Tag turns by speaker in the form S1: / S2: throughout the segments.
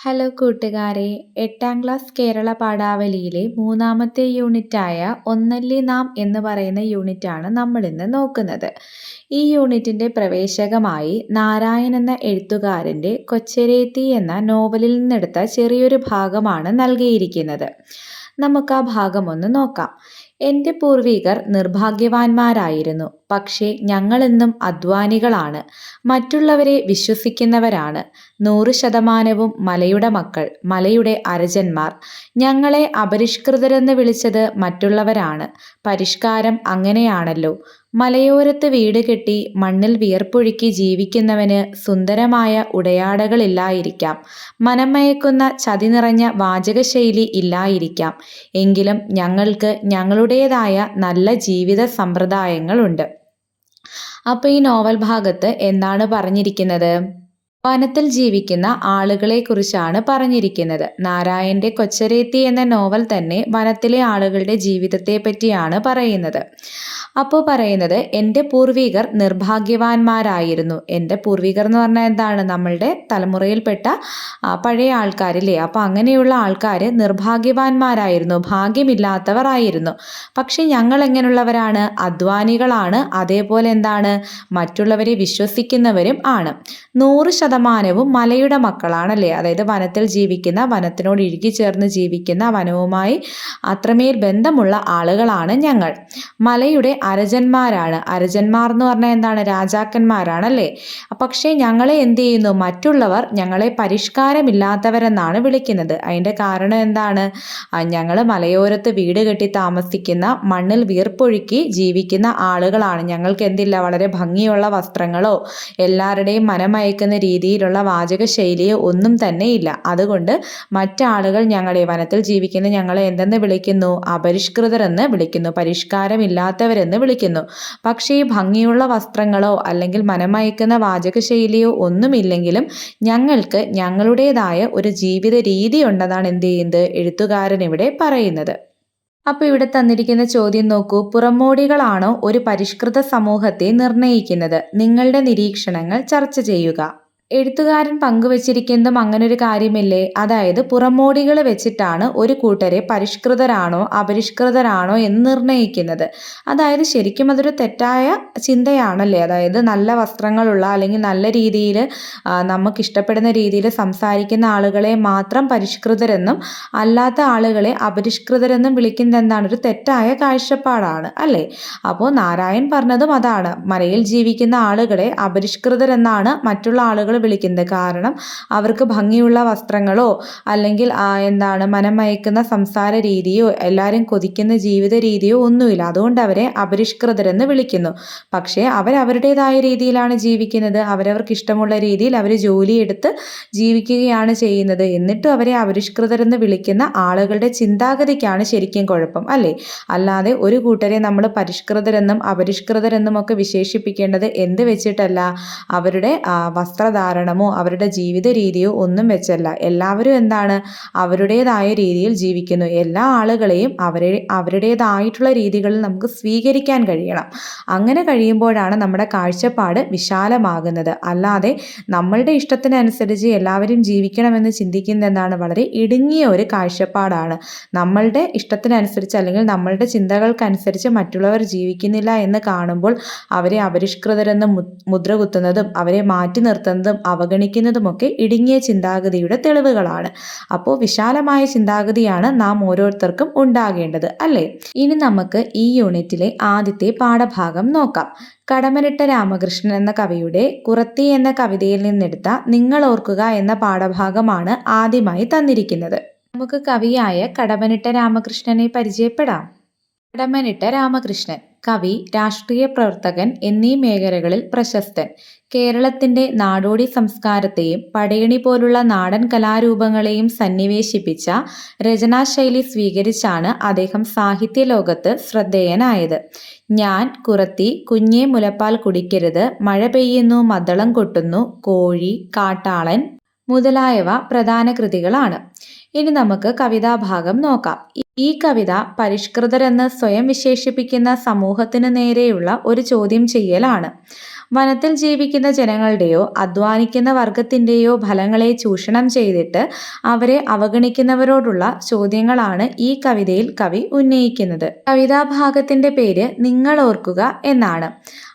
S1: Hello കൂട്ടുകാരെ എട്ടാം class Kerala പാഠാവലിയിലെ മൂന്നാമത്തെ യൂണിറ്റായ ഒന്നല്ലി നാം എന്ന് പറയുന്ന യൂണിറ്റാണ് നമ്മൾ ഇന്ന് നോക്കുന്നത്. ഈ യൂണിറ്റിന്റെ പ്രവേശകമായി നാരായൺ എന്ന എഴുത്തുകാരന്റെ കൊച്ചരേത്തി എന്ന നോവലിൽ നിന്നെടുത്ത ചെറിയൊരു ഭാഗമാണ് നൽകിയിരിക്കുന്നത്. നമുക്ക് ആ ഭാഗം ഒന്ന് നോക്കാം. എന്റെ പൂർവികർ നിർഭാഗ്യവാന്മാരായിരുന്നു. പക്ഷേ ഞങ്ങളെന്നും അധ്വാനികളാണ് മറ്റുള്ളവരെ വിശ്വസിക്കുന്നവരാണ്. നൂറ് ശതമാനവും മലയുടെ മക്കൾ മലയുടെ അരജന്മാർ. ഞങ്ങളെ അപരിഷ്കൃതരെന്ന് വിളിച്ചത് മറ്റുള്ളവരാണ്. പരിഷ്കാരം അങ്ങനെയാണല്ലോ. മലയോരത്ത് വീട് കെട്ടി മണ്ണിൽ വിയർപ്പൊഴുക്കി ജീവിക്കുന്നവന് സുന്ദരമായ ഉടയാടകളില്ലായിരിക്കാം. മനമയക്കുന്ന ചതി നിറഞ്ഞ വാചകശൈലി ഇല്ലായിരിക്കാം. എങ്കിലും ഞങ്ങൾക്ക് ഞങ്ങളുടേതായ നല്ല ജീവിത സമ്പ്രദായങ്ങളുണ്ട്. അപ്പോൾ ഈ നോവൽ ഭാഗത്ത് എന്താണ് പറഞ്ഞിരിക്കുന്നത്? വനത്തിൽ ജീവിക്കുന്ന ആളുകളെക്കുറിച്ചാണ് പറഞ്ഞിരിക്കുന്നത്. നാരായണന്റെ കൊച്ചരേത്തി എന്ന നോവൽ തന്നെ വനത്തിലെ ആളുകളുടെ ജീവിതത്തെ പറ്റിയാണ് പറയുന്നത്. അപ്പോൾ പറയുന്നത് എന്റെ പൂർവികർ നിർഭാഗ്യവാന്മാരായിരുന്നു. എന്റെ പൂർവികർ എന്ന് പറഞ്ഞാൽ എന്താണ്? നമ്മളുടെ തലമുറയിൽപ്പെട്ട പഴയ ആൾക്കാരില്ലേ? അപ്പോൾ അങ്ങനെയുള്ള ആൾക്കാർ നിർഭാഗ്യവാന്മാരായിരുന്നു. ഭാഗ്യമില്ലാത്തവർ ആയിരുന്നു. പക്ഷെ ഞങ്ങൾ എങ്ങനെയുള്ളവരാണ്? അധ്വാനികളാണ്. അതേപോലെ എന്താണ്? മറ്റുള്ളവരെ വിശ്വസിക്കുന്നവരും ആണ്. നൂറ് ശതമാനവും മലയുടെ മക്കളാണല്ലേ? അതായത് വനത്തിൽ ജീവിക്കുന്ന വനത്തിനോട് ഇഴുകി ചേർന്ന് ജീവിക്കുന്ന വനവുമായി അത്രമേൽ ബന്ധമുള്ള ആളുകളാണ് ഞങ്ങൾ. മലയുടെ അരജന്മാരാണ്. അരജന്മാർ എന്ന് പറഞ്ഞാൽ എന്താണ്? രാജാക്കന്മാരാണല്ലേ? പക്ഷേ ഞങ്ങളെ എന്ത് ചെയ്യുന്നു? മറ്റുള്ളവർ ഞങ്ങളെ പരിഷ്കാരമില്ലാത്തവരെന്നാണ് വിളിക്കുന്നത്. അതിന്റെ കാരണം എന്താണ്? ഞങ്ങൾ മലയോരത്ത് വീട് കെട്ടി താമസിക്കുന്ന മണ്ണിൽ വീർപ്പൊഴുക്കി ജീവിക്കുന്ന ആളുകളാണ്. ഞങ്ങൾക്ക് എന്തില്ല? വളരെ ഭംഗിയുള്ള വസ്ത്രങ്ങളോ എല്ലാവരുടെയും മനമയക്കുന്ന രീതിയിലുള്ള വാചക ശൈലിയോ ഒന്നും തന്നെ ഇല്ല. അതുകൊണ്ട് മറ്റാളുകൾ ഞങ്ങളെ വനത്തിൽ ജീവിക്കുന്ന ഞങ്ങളെ എന്തെന്ന് വിളിക്കുന്നു? അപരിഷ്കൃതരെന്ന് വിളിക്കുന്നു. പരിഷ്കാരമില്ലാത്തവരെന്ന് വിളിക്കുന്നു. പക്ഷേ ഈ ഭംഗിയുള്ള വസ്ത്രങ്ങളോ അല്ലെങ്കിൽ മനമയക്കുന്ന വാചക ശൈലിയോ ഒന്നുമില്ലെങ്കിലും ഞങ്ങൾക്ക് ഞങ്ങളുടേതായ ഒരു ജീവിത രീതി ഉണ്ടെന്നാണ് എന്ത് ചെയ്യുന്നത്? എഴുത്തുകാരൻ ഇവിടെ പറയുന്നത്. അപ്പോൾ ഇവിടെ തന്നിരിക്കുന്ന ചോദ്യം നോക്കൂ. പുറമോടികളാണോ ഒരു പരിഷ്കൃത സമൂഹത്തെ നിർണയിക്കുന്നത് നിങ്ങളുടെ നിരീക്ഷണങ്ങൾ ചർച്ച ചെയ്യുക. എഴുത്തുകാരൻ പങ്കുവച്ചിരിക്കുന്നതും അങ്ങനൊരു കാര്യമില്ലേ? അതായത് പുറമോടികൾ വെച്ചിട്ടാണ് ഒരു കൂട്ടരെ പരിഷ്കൃതരാണോ അപരിഷ്കൃതരാണോ എന്ന് നിർണയിക്കുന്നത്. അതായത് ശരിക്കും അതൊരു തെറ്റായ ചിന്തയാണല്ലേ? അതായത് നല്ല വസ്ത്രങ്ങളുള്ള അല്ലെങ്കിൽ നല്ല രീതിയിൽ നമുക്ക് ഇഷ്ടപ്പെടുന്ന രീതിയിൽ സംസാരിക്കുന്ന ആളുകളെ മാത്രം പരിഷ്കൃതരെന്നും അല്ലാത്ത ആളുകളെ അപരിഷ്കൃതരെന്നും വിളിക്കുന്നത് എന്താണ് ഒരു തെറ്റായ കാഴ്ചപ്പാടാണ് അല്ലേ? അപ്പോൾ നാരായൺ പറഞ്ഞതും അതാണ്. മലയിൽ ജീവിക്കുന്ന ആളുകളെ അപരിഷ്കൃതരെന്നാണ് മറ്റുള്ള ആളുകൾ വിളിക്കുന്നത് കാരണം അവർക്ക് ഭംഗിയുള്ള വസ്ത്രങ്ങളോ അല്ലെങ്കിൽ എന്താണ് മനമയക്കുന്ന സംസാര രീതിയോ എല്ലാവരും കൊതിക്കുന്ന ജീവിത രീതിയോ ഒന്നുമില്ല. അതുകൊണ്ട് അവരെ അപരിഷ്കൃതരെന്ന് വിളിക്കുന്നു. പക്ഷേ അവർ അവരുടേതായ രീതിയിലാണ് ജീവിക്കുന്നത്. അവരവർക്ക് ഇഷ്ടമുള്ള രീതിയിൽ അവർ ജോലിയെടുത്ത് ജീവിക്കുകയാണ് ചെയ്യുന്നത്. എന്നിട്ടും അവരെ അപരിഷ്കൃതരെന്ന് വിളിക്കുന്ന ആളുകളുടെ ചിന്താഗതിക്കാണ് ശരിക്കും കുഴപ്പം അല്ലേ? അല്ലാതെ ഒരു കൂട്ടരെ നമ്മൾ പരിഷ്കൃതരെന്നും അപരിഷ്കൃതരെന്നും ഒക്കെ വിശേഷിപ്പിക്കേണ്ടത് എന്ത് വെച്ചിട്ടല്ല? അവരുടെ വസ്ത്രധാരണം കാരണമോ അവരുടെ ജീവിത രീതിയോ ഒന്നും വെച്ചല്ല. എല്ലാവരും എന്താണ്? അവരുടേതായ രീതിയിൽ ജീവിക്കുന്നു. എല്ലാ ആളുകളെയും അവരെ അവരുടേതായിട്ടുള്ള രീതികളിൽ നമുക്ക് സ്വീകരിക്കാൻ കഴിയണം. അങ്ങനെ കഴിയുമ്പോഴാണ് നമ്മുടെ കാഴ്ചപ്പാട് വിശാലമാകുന്നത്. അല്ലാതെ നമ്മളുടെ ഇഷ്ടത്തിനനുസരിച്ച് എല്ലാവരും ജീവിക്കണമെന്ന് ചിന്തിക്കുന്ന എന്താണ് വളരെ ഇടുങ്ങിയ ഒരു കാഴ്ചപ്പാടാണ്. നമ്മളുടെ ഇഷ്ടത്തിനനുസരിച്ച് അല്ലെങ്കിൽ നമ്മളുടെ ചിന്തകൾക്കനുസരിച്ച് മറ്റുള്ളവർ ജീവിക്കുന്നില്ല എന്ന് കാണുമ്പോൾ അവരെ അപരിഷ്കൃതരെന്ന് മുദ്ര കുത്തുന്നതും അവരെ മാറ്റി നിർത്തുന്നതും അവഗണിക്കുന്നതുമൊക്കെ ഇടുങ്ങിയ ചിന്താഗതിയുടെ തെളിവുകളാണ്. അപ്പോൾ വിശാലമായ ചിന്താഗതിയാണ് നാം ഓരോരുത്തർക്കും ഉണ്ടാകേണ്ടത് അല്ലേ? ഇനി നമുക്ക് ഈ യൂണിറ്റിലെ ആദ്യത്തെ പാഠഭാഗം നോക്കാം. കടമനിട്ട രാമകൃഷ്ണൻ എന്ന കവിയുടെ കുറത്തി എന്ന കവിതയിൽ നിന്നെടുത്ത നിങ്ങൾ ഓർക്കുക എന്ന പാഠഭാഗമാണ് ആദ്യമായി തന്നിരിക്കുന്നത്. നമുക്ക് കവിയായ കടമനിട്ട രാമകൃഷ്ണനെ പരിചയപ്പെടാം. കടമനിട്ട രാമകൃഷ്ണൻ കവി രാഷ്ട്രീയ പ്രവർത്തകൻ എന്നീ മേഖലകളിൽ പ്രശസ്തൻ. കേരളത്തിന്റെ നാടോടി സംസ്കാരത്തെയും പടയണി പോലുള്ള നാടൻ കലാരൂപങ്ങളെയും സന്നിവേശിപ്പിച്ച രചനാശൈലി സ്വീകരിച്ചാണ് അദ്ദേഹം സാഹിത്യ ലോകത്ത് ശ്രദ്ധേയനായത്. ഞാൻ കുറത്തി കുഞ്ഞേ മുലപ്പാൽ കുടിക്കരുത് മഴ പെയ്യുന്നു മദ്ദളം കൊട്ടുന്നു കോഴി കാട്ടാളൻ മുതലായവ പ്രധാന കൃതികളാണ്. ഇനി നമുക്ക് കവിതാഭാഗം നോക്കാം. ഈ കവിത പരിഷ്കൃതരെന്ന് സ്വയം വിശേഷിപ്പിക്കുന്ന സമൂഹത്തിന് നേരെയുള്ള ഒരു ചോദ്യം ചെയ്യലാണ്. വനത്തിൽ ജീവിക്കുന്ന ജനങ്ങളുടെയോ അധ്വാനിക്കുന്ന വർഗത്തിന്റെയോ ഫലങ്ങളെ ചൂഷണം ചെയ്തിട്ട് അവരെ അവഗണിക്കുന്നവരോടുള്ള ചോദ്യങ്ങളാണ് ഈ കവിതയിൽ കവി ഉന്നയിക്കുന്നത്. കവിതാഭാഗത്തിന്റെ പേര് നിങ്ങൾ ഓർക്കുക എന്നാണ്.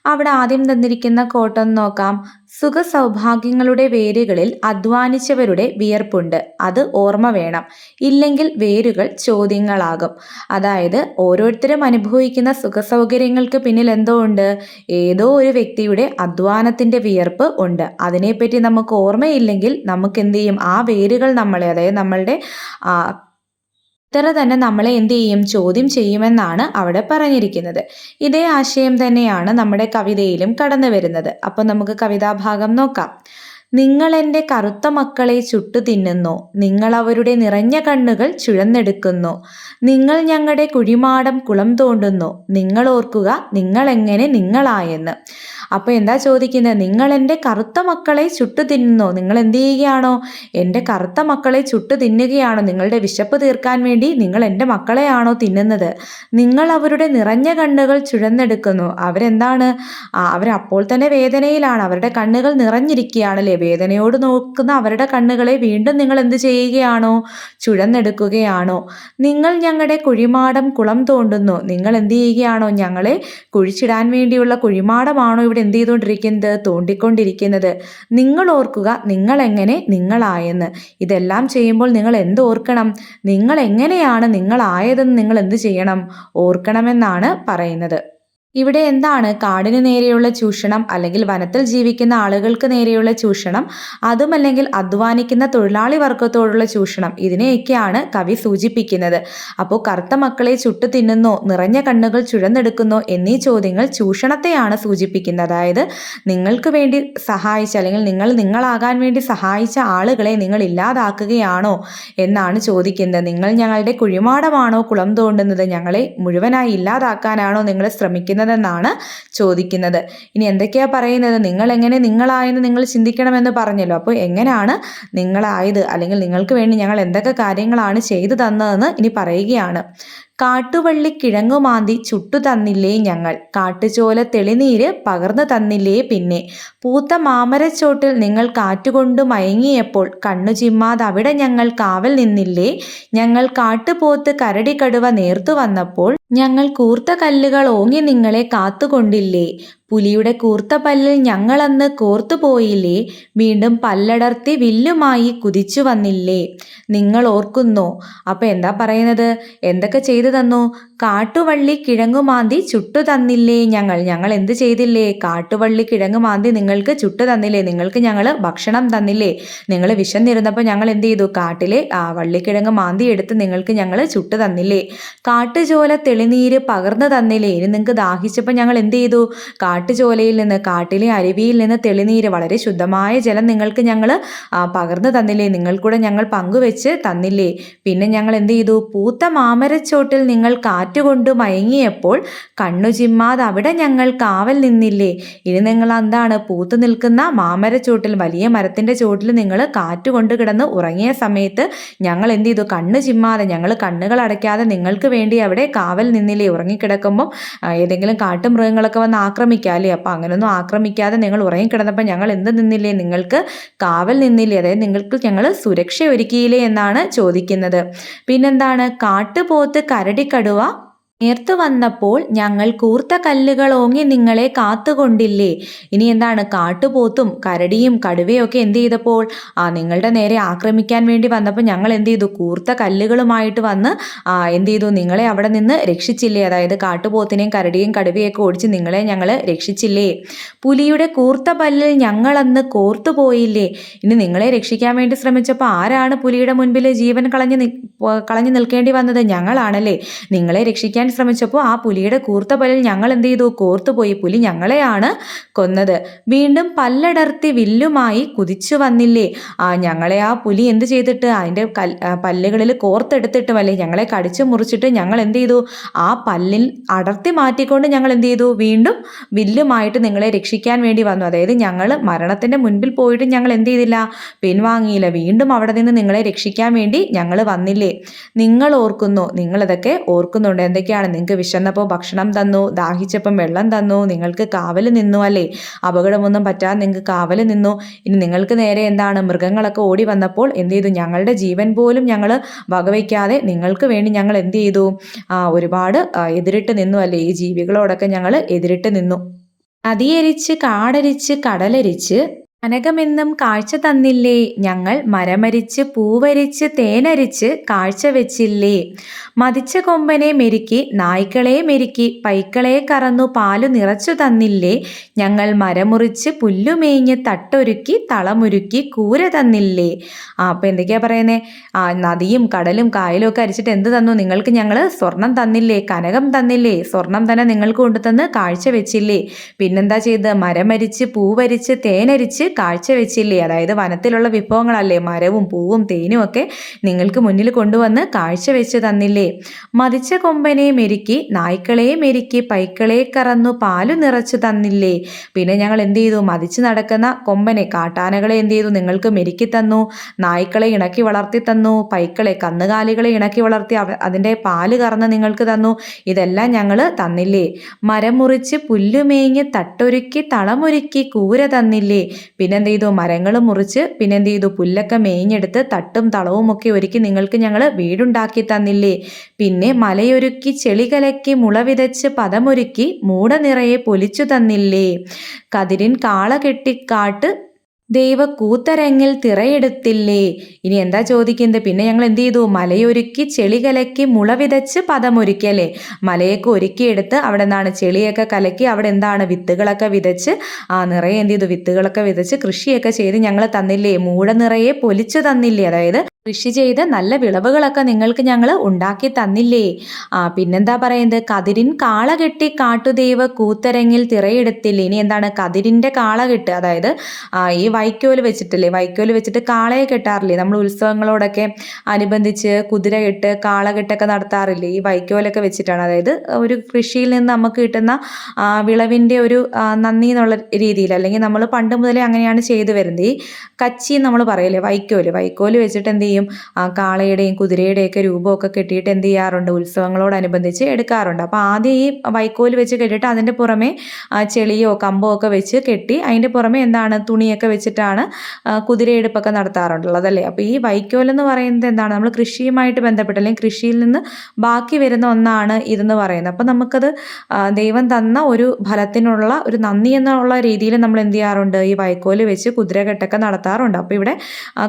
S1: അവിടെ ആദ്യം തന്നിരിക്കുന്ന കോട്ടം നോക്കാം. സുഖ സൗഭാഗ്യങ്ങളുടെ വേരുകളിൽ അധ്വാനിച്ചവരുടെ വിയർപ്പുണ്ട്. അത് ഓർമ്മ വേണം. ഇല്ലെങ്കിൽ വേരുകൾ ചോദ്യങ്ങളാകും. അതായത് ഓരോരുത്തരും അനുഭവിക്കുന്ന സുഖ സൗകര്യങ്ങൾക്ക് പിന്നിൽ എന്തോ ഉണ്ട്. ഏതോ ഒരു വ്യക്തിയുടെ അധ്വാനത്തിന്റെ വിയർപ്പ് ഉണ്ട്. അതിനെപ്പറ്റി നമുക്ക് ഓർമ്മയില്ലെങ്കിൽ നമുക്ക് എന്ത് ചെയ്യും? ആ വേരുകൾ നമ്മളെ അതായത് നമ്മളുടെ ഇത്ര തന്നെ നമ്മളെ എന്ത് ചെയ്യും? ചോദ്യം ചെയ്യുമെന്നാണ് അവിടെ പറഞ്ഞിരിക്കുന്നത്. ഇതേ ആശയം തന്നെയാണ് നമ്മുടെ കവിതയിലും കടന്നു വരുന്നത്. അപ്പോൾ നമുക്ക് കവിതാഭാഗം നോക്കാം. നിങ്ങൾ എന്റെ കറുത്ത മക്കളെ ചുട്ടു തിന്നുന്നു. നിങ്ങൾ അവരുടെ നിറഞ്ഞ കണ്ണുകൾ ചുഴന്നെടുക്കുന്നു. നിങ്ങൾ ഞങ്ങളുടെ കുഴിമാടം കുളം തോണ്ടുന്നു. നിങ്ങൾ ഓർക്കുക നിങ്ങൾ എങ്ങനെ നിങ്ങളായെന്ന്. അപ്പോൾ എന്താ ചോദിക്കുന്നത് നിങ്ങൾ എന്റെ കറുത്ത മക്കളെ ചുട്ടു തിന്നുന്നോ. നിങ്ങൾ എന്ത് ചെയ്യുകയാണോ? എന്റെ കറുത്ത മക്കളെ ചുട്ടു തിന്നുകയാണോ. നിങ്ങളുടെ വിശപ്പ് തീർക്കാൻ വേണ്ടി നിങ്ങൾ എന്റെ മക്കളെയാണോ തിന്നുന്നത്? നിങ്ങൾ അവരുടെ നിറഞ്ഞ കണ്ണുകൾ ചുഴന്നെടുക്കുന്നു. അവരെന്താണ്? അവരപ്പോൾ തന്നെ വേദനയിലാണ്. അവരുടെ കണ്ണുകൾ നിറഞ്ഞിരിക്കുകയാണല്ലേ? വേദനയോട് നോക്കുന്ന അവരുടെ കണ്ണുകളെ വീണ്ടും നിങ്ങൾ എന്ത് ചെയ്യുകയാണോ? ചുഴന്നെടുക്കുകയാണോ? നിങ്ങൾ ഞങ്ങളുടെ കുഴിമാടം കുളം തോണ്ടുന്നു. നിങ്ങൾ എന്ത് ചെയ്യുകയാണോ? ഞങ്ങളെ കുഴിച്ചിടാൻ വേണ്ടിയുള്ള കുഴിമാടമാണോ എന്ത് ചെയ്തുകൊണ്ടിരിക്കുന്നത്? തോണ്ടിക്കൊണ്ടിരിക്കുന്നത്. നിങ്ങൾ ഓർക്കുക നിങ്ങൾ എങ്ങനെ നിങ്ങളായെന്ന്. ഇതെല്ലാം ചെയ്യുമ്പോൾ നിങ്ങൾ എന്ത് ഓർക്കണം? നിങ്ങൾ എങ്ങനെയാണ് നിങ്ങളായതെന്ന് നിങ്ങൾ എന്ത് ചെയ്യണം? ഓർക്കണമെന്നാണ് പറയുന്നത്. ഇവിടെ എന്താണ്? കാടിന് നേരെയുള്ള ചൂഷണം അല്ലെങ്കിൽ വനത്തിൽ ജീവിക്കുന്ന ആളുകൾക്ക് നേരെയുള്ള ചൂഷണം അതുമല്ലെങ്കിൽ അധ്വാനിക്കുന്ന തൊഴിലാളി വർഗത്തോടുള്ള ചൂഷണം ഇതിനെയൊക്കെയാണ് കവി സൂചിപ്പിക്കുന്നത്. അപ്പോൾ കറുത്ത മക്കളെ ചുട്ടു തിന്നുന്നോ നിറഞ്ഞ കണ്ണുകൾ ചുഴന്നെടുക്കുന്നോ എന്നീ ചോദ്യങ്ങൾ ചൂഷണത്തെയാണ് സൂചിപ്പിക്കുന്നത്. അതായത് നിങ്ങൾക്ക് വേണ്ടി സഹായിച്ച അല്ലെങ്കിൽ നിങ്ങൾ നിങ്ങളാകാൻ വേണ്ടി സഹായിച്ച ആളുകളെ നിങ്ങൾ ഇല്ലാതാക്കുകയാണോ എന്നാണ് ചോദിക്കുന്നത്. നിങ്ങൾ ഞങ്ങളുടെ കുഴിമാടമാണോ കുളം തോണ്ടുന്നത്? ഞങ്ങളെ മുഴുവനായി ഇല്ലാതാക്കാനാണോ നിങ്ങൾ ശ്രമിക്കുന്നത്? ചെയ്യുന്നതെന്നാണ് ചോദിക്കുന്നത്. ഇനി എന്തൊക്കെയാ പറയുന്നത്? നിങ്ങൾ എങ്ങനെ നിങ്ങളായെന്ന് നിങ്ങൾ ചിന്തിക്കണമെന്ന് പറഞ്ഞല്ലോ. അപ്പോൾ എങ്ങനെയാണ് നിങ്ങളായത്? അല്ലെങ്കിൽ നിങ്ങൾക്ക് വേണ്ടി ഞങ്ങൾ എന്തൊക്കെ കാര്യങ്ങളാണ് ചെയ്തു തന്നതെന്ന് ഇനി പറയുകയാണ്. കാട്ടുവള്ളി കിഴങ്ങുമാന്തി ചുട്ടു തന്നില്ലേ ഞങ്ങൾ. കാട്ടുചോല തെളിനീര് പകർന്നു തന്നില്ലേ പിന്നെ. പൂത്ത മാമരച്ചോട്ടിൽ നിങ്ങൾ കാറ്റുകൊണ്ട് മയങ്ങിയപ്പോൾ കണ്ണു ചിമ്മാതെ അവിടെ ഞങ്ങൾ കാവൽ നിന്നില്ലേ. ഞങ്ങൾ കാട്ടുപോത്ത് കരടി കടുവ നേർത്തു വന്നപ്പോൾ ഞങ്ങൾ കൂർത്ത കല്ലുകൾ ഓങ്ങി നിങ്ങളെ കാത്തുകൊണ്ടില്ലേ. പുലിയുടെ കൂർത്ത പല്ലിൽ ഞങ്ങളന്ന് കോർത്തുപോയില്ലേ വീണ്ടും പല്ലടർത്തി വില്ലുമായി കുതിച്ചു വന്നില്ലേ. നിങ്ങൾ ഓർക്കുന്നോ? അപ്പോൾ എന്താ പറയുന്നത്? എന്തൊക്കെ തന്നു. കാട്ടുവള്ളി കിഴങ്ങുമാന്തി ചുട്ടു തന്നില്ലേ ഞങ്ങൾ? ഞങ്ങൾ എന്ത് ചെയ്തില്ലേ? കാട്ടുവള്ളി കിഴങ്ങുമാന്തി നിങ്ങൾക്ക് ചുട്ടു തന്നില്ലേ? നിങ്ങൾക്ക് ഞങ്ങൾ ഭക്ഷണം തന്നില്ലേ? നിങ്ങൾ വിശന്നിരുന്നപ്പോൾ ഞങ്ങൾ എന്ത് ചെയ്തു? കാട്ടിലെ ആ വള്ളിക്കിഴങ്ങ് മാന്തി എടുത്ത് നിങ്ങൾക്ക് ഞങ്ങൾ ചുട്ടു തന്നില്ലേ? കാട്ടുചോല തെളിനീര് പകർന്നു തന്നില്ലേ? ഇനി നിങ്ങൾക്ക് ദാഹിച്ചപ്പോൾ ഞങ്ങൾ എന്ത് ചെയ്തു? കാട്ടുചോലയിൽ നിന്ന് കാട്ടിലെ അരുവിയിൽ നിന്ന് തെളിനീര് വളരെ ശുദ്ധമായ ജലം നിങ്ങൾക്ക് ഞങ്ങൾ പകർന്നു തന്നില്ലേ? നിങ്ങൾക്കൂടെ ഞങ്ങൾ പങ്കുവെച്ച് തന്നില്ലേ? പിന്നെ ഞങ്ങൾ എന്ത് ചെയ്തു? പൂത്ത മാമരച്ചോട്ടിൽ നിങ്ങൾ കാറ്റുകൊണ്ട് മയങ്ങിയപ്പോൾ കണ്ണു ചിമ്മാതെ അവിടെ ഞങ്ങൾ കാവൽ നിന്നില്ലേ? ഇനി നിങ്ങൾ എന്താണ് പൂത്തു നിൽക്കുന്ന മാമരച്ചോട്ടിൽ വലിയ മരത്തിന്റെ ചോട്ടിൽ നിങ്ങൾ കാറ്റുകൊണ്ട് കിടന്ന് ഉറങ്ങിയ സമയത്ത് ഞങ്ങൾ എന്ത് ചെയ്തു? കണ്ണ് ചിമ്മാതെ ഞങ്ങൾ കണ്ണുകൾ അടയ്ക്കാതെ നിങ്ങൾക്ക് വേണ്ടി അവിടെ കാവൽ നിന്നില്ലേ? ഉറങ്ങിക്കിടക്കുമ്പോൾ ഏതെങ്കിലും കാട്ടുമൃഗങ്ങളൊക്കെ വന്ന് ആക്രമിക്കാല്ലേ അപ്പോൾ അങ്ങനെയൊന്നും ആക്രമിക്കാതെ നിങ്ങൾ ഉറങ്ങിക്കിടന്നപ്പോൾ ഞങ്ങൾ എന്ത് നിന്നില്ലേ? നിങ്ങൾക്ക് കാവൽ നിന്നില്ലേ? അതായത് നിങ്ങൾക്ക് ഞങ്ങൾ സുരക്ഷ ഒരുക്കിയില്ലേ എന്നാണ് ചോദിക്കുന്നത്. പിന്നെന്താണ്? കാട്ടുപോത്ത് அரடிக்கடுவா നേർത്തു വന്നപ്പോൾ ഞങ്ങൾ കൂർത്ത കല്ലുകൾ ഓങ്ങി നിങ്ങളെ കാത്തുകൊണ്ടില്ലേ. ഇനി എന്താണ്? കാട്ടുപോത്തും കരടിയും കടുവയൊക്കെ എന്ത് ചെയ്തപ്പോൾ? ആ നിങ്ങളുടെ നേരെ ആക്രമിക്കാൻ വേണ്ടി വന്നപ്പോൾ ഞങ്ങൾ എന്ത് ചെയ്തു? കൂർത്ത കല്ലുകളുമായിട്ട് വന്ന് എന്ത് ചെയ്തു? നിങ്ങളെ അവിടെ നിന്ന് രക്ഷിച്ചില്ലേ? അതായത് കാട്ടുപോത്തിനെയും കരടിയും കടുവയൊക്കെ ഓടിച്ച് നിങ്ങളെ ഞങ്ങൾ രക്ഷിച്ചില്ലേ? പുലിയുടെ കൂർത്ത പല്ലിൽ ഞങ്ങളന്ന് കോർത്തു പോയില്ലേ? ഇനി നിങ്ങളെ രക്ഷിക്കാൻ വേണ്ടി ശ്രമിച്ചപ്പോൾ ആരാണ് പുലിയുടെ മുൻപിൽ ജീവൻ കളഞ്ഞ് കളഞ്ഞു നിൽക്കേണ്ടി വന്നത്? ഞങ്ങളാണല്ലേ. നിങ്ങളെ രക്ഷിക്കാൻ ശ്രമിച്ചപ്പോൾ ആ പുലിയുടെ കൂർത്ത പല്ലിൽ ഞങ്ങൾ എന്ത് ചെയ്തു? കോർത്തുപോയി പുലി ഞങ്ങളെയാണ് കൊന്നത്. വീണ്ടും പല്ലടർത്തി വില്ലുമായി കുതിച്ചു വന്നില്ലേ? ആ ഞങ്ങളെ ആ പുലി എന്ത് ചെയ്തിട്ട്? അതിന്റെ കൽ പല്ലുകളിൽ കോർത്തെടുത്തിട്ടും ഞങ്ങളെ കടിച്ചു മുറിച്ചിട്ട് ഞങ്ങൾ എന്ത് ചെയ്തു? ആ പല്ലിൽ അടർത്തി മാറ്റിക്കൊണ്ട് ഞങ്ങൾ എന്ത് ചെയ്തു? വീണ്ടും വില്ലുമായിട്ട് നിങ്ങളെ രക്ഷിക്കാൻ വേണ്ടി വന്നു. അതായത് ഞങ്ങൾ മരണത്തിന്റെ മുൻപിൽ പോയിട്ട് ഞങ്ങൾ എന്ത് ചെയ്തില്ല? പിൻവാങ്ങിയില്ല. വീണ്ടും അവിടെ നിന്ന് നിങ്ങളെ രക്ഷിക്കാൻ വേണ്ടി ഞങ്ങൾ വന്നില്ലേ? നിങ്ങൾ ഓർക്കുന്നു. നിങ്ങളിതൊക്കെ ഓർക്കുന്നുണ്ട്. എന്തൊക്കെയാണ് ചോദിക്കുകയാണ് നിങ്ങൾക്ക് വിശന്നപ്പോൾ ഭക്ഷണം തന്നു ദാഹിച്ചപ്പം വെള്ളം തന്നു നിങ്ങൾക്ക് കാവൽ നിന്നു അല്ലേ? അപകടമൊന്നും പറ്റാതെ നിങ്ങൾക്ക് കാവൽ നിന്നു. ഇനി നിങ്ങൾക്ക് നേരെ എന്താണ്? മൃഗങ്ങളൊക്കെ ഓടി വന്നപ്പോൾ എന്ത് ചെയ്തു? ഞങ്ങളുടെ ജീവൻ പോലും ഞങ്ങൾ വകവയ്ക്കാതെ നിങ്ങൾക്ക് വേണ്ടി ഞങ്ങൾ എന്ത് ചെയ്തു? ഒരുപാട് എതിരിട്ട് നിന്നു അല്ലേ? ഈ ജീവികളോടൊക്കെ ഞങ്ങൾ എതിരിട്ട് നിന്നു. നദിയരിച്ച് കാടരിച്ച് കടലരിച്ച് കനകമെന്നും കാഴ്ച തന്നില്ലേ? ഞങ്ങൾ മരമരിച്ച് പൂവരിച്ച് തേനരിച്ച് കാഴ്ച വെച്ചില്ലേ? മതിച്ച കൊമ്പനെ മെരുക്കി നായ്ക്കളെ മെരുക്കി പൈക്കളെ കറന്നു പാലു നിറച്ചു തന്നില്ലേ? ഞങ്ങൾ മരമുറിച്ച് പുല്ലുമേഞ്ഞ് തട്ടൊരുക്കി തളമൊരുക്കി കൂര തന്നില്ലേ? ആ അപ്പം എന്തൊക്കെയാ പറയുന്നേ? ആ നദിയും കടലും കായലും ഒക്കെ അരിച്ചിട്ട് എന്ത് തന്നു? നിങ്ങൾക്ക് ഞങ്ങൾ സ്വർണം തന്നില്ലേ? കനകം തന്നില്ലേ? സ്വർണം തന്നെ നിങ്ങൾക്ക് കൊണ്ടുതന്ന് കാഴ്ച വെച്ചില്ലേ? പിന്നെന്താ ചെയ്ത് മരമരിച്ച് പൂവരിച്ച് തേനരിച്ച് കാഴ്ചവെച്ചില്ലേ? അതായത് വനത്തിലുള്ള വിഭവങ്ങളല്ലേ? മരവും പൂവും തേനും ഒക്കെ നിങ്ങൾക്ക് മുന്നിൽ കൊണ്ടുവന്ന് കാഴ്ചവെച്ച് തന്നില്ലേ? മതിച്ച കൊമ്പനെ മെരുക്കി നായ്ക്കളെ മെരുക്കി പൈക്കളെ കറന്നു പാലു നിറച്ചു തന്നില്ലേ? പിന്നെ ഞങ്ങൾ എന്ത് ചെയ്തു? മതിച്ച് നടക്കുന്ന കൊമ്പനെ കാട്ടാനകളെ എന്ത് ചെയ്തു? നിങ്ങൾക്ക് മെരുക്കി തന്നു നായ്ക്കളെ ഇണക്കി വളർത്തി തന്നു പൈക്കളെ കന്നുകാലികളെ ഇണക്കി വളർത്തി അതിന്റെ പാൽ കറന്ന് നിങ്ങൾക്ക് തന്നു. ഇതെല്ലാം ഞങ്ങൾ തന്നില്ലേ? മരം മുറിച്ച് പുല്ലുമേഞ്ഞ് തട്ടൊരുക്കി തളമൊരുക്കി കൂര തന്നില്ലേ? പിന്നെന്ത് ചെയ്തു മരങ്ങൾ മുറിച്ച് പിന്നെന്ത് ചെയ്തു പുല്ലൊക്കെ മേഞ്ഞെടുത്ത് തട്ടും തളവും ഒക്കെ ഒരുക്കി നിങ്ങൾക്ക് ഞങ്ങൾ വീടുണ്ടാക്കി തന്നില്ലേ? പിന്നെ മലയൊരുക്കി ചെളി കലക്കി മുള വിതച്ച് പദമൊരുക്കി മൂട നിറയെ പൊലിച്ചു തന്നില്ലേ? കതിരിൻ കാള കെട്ടിക്കാട്ട് ദൈവ കൂത്തരങ്ങിൽ തിറയെടുത്തില്ലേ? ഇനി എന്താ ചോദിക്കുന്നത്? പിന്നെ ഞങ്ങൾ എന്ത് ചെയ്തു? മലയൊരുക്കി ചെളി കലക്കി മുള വിതച്ച് പദമൊരുക്കി അല്ലേ? മലയൊക്കെ ഒരുക്കിയെടുത്ത് അവിടെ എന്താണ് ചെളിയൊക്കെ കലക്കി അവിടെ എന്താണ് വിത്തുകളൊക്കെ വിതച്ച് ആ നിറയെ എന്ത് ചെയ്തു? വിത്തുകളൊക്കെ വിതച്ച് കൃഷിയൊക്കെ ചെയ്ത് ഞങ്ങൾ തന്നില്ലേ? മൂട നിറയെ പൊലിച്ചു തന്നില്ലേ? അതായത് കൃഷി ചെയ്ത് നല്ല വിളവുകളൊക്കെ നിങ്ങൾക്ക് ഞങ്ങൾ ഉണ്ടാക്കി തന്നില്ലേ? ആ പിന്നെന്താ പറയുന്നത്? കതിരിൻ കാള കെട്ടി കാട്ടുദൈവ കൂത്തരങ്ങിൽ തിറയെടുത്തില്ലേ? ഇനി എന്താണ്? കതിരിന്റെ കാള കെട്ട് അതായത് ഈ വൈക്കോൽ വെച്ചിട്ടില്ലേ? വൈക്കോൽ വെച്ചിട്ട് കാളയെ കെട്ടാറില്ലേ? നമ്മൾ ഉത്സവങ്ങളോടൊക്കെ അനുബന്ധിച്ച് കുതിര കെട്ട് കാള കെട്ടൊക്കെ നടത്താറില്ലേ? ഈ വൈക്കോലൊക്കെ വെച്ചിട്ടാണ്. അതായത് ഒരു കൃഷിയിൽ നിന്ന് നമുക്ക് കിട്ടുന്ന വിളവിന്റെ ഒരു നന്ദി എന്നുള്ള രീതിയിൽ അല്ലെങ്കിൽ നമ്മൾ പണ്ട് മുതലേ അങ്ങനെയാണ് ചെയ്തു വരുന്നത്. ഈ കച്ചി നമ്മൾ പറയില്ലേ? വൈക്കോൽ. വൈക്കോൽ വെച്ചിട്ട് എന്ത് ചെയ്യും? കാളയുടെയും കുതിരയുടെയൊക്കെ രൂപമൊക്കെ കെട്ടിയിട്ട് എന്ത് ചെയ്യാറുണ്ട്? ഉത്സവങ്ങളോടനുബന്ധിച്ച് എടുക്കാറുണ്ട്. അപ്പോൾ ആദ്യം ഈ വൈക്കോൽ വെച്ച് കെട്ടിയിട്ട് അതിന്റെ പുറമെ ചെളിയോ കമ്പോ ഒക്കെ വെച്ച് കെട്ടി അതിന്റെ പുറമെ എന്താണ്? തുണിയൊക്കെ വെച്ചിട്ടാണ് കുതിരയെടുപ്പൊക്കെ നടത്താറുള്ളത് അല്ലേ അപ്പോൾ ഈ വൈക്കോൽ എന്ന് പറയുന്നത് എന്താണ്? നമ്മൾ കൃഷിയുമായിട്ട് ബന്ധപ്പെട്ട് അല്ലെങ്കിൽ കൃഷിയിൽ നിന്ന് ബാക്കി വരുന്ന ഒന്നാണ് ഇതെന്ന് പറയുന്നത്. അപ്പോൾ നമുക്കത് ദൈവം തന്ന ഒരു ഫലത്തിനുള്ള ഒരു നന്ദി എന്നുള്ള രീതിയിൽ നമ്മൾ എന്ത് ചെയ്യാറുണ്ട്? ഈ വൈക്കോൽ വെച്ച് കുതിരകെട്ടൊക്കെ നടത്താറുണ്ട്. അപ്പോൾ ഇവിടെ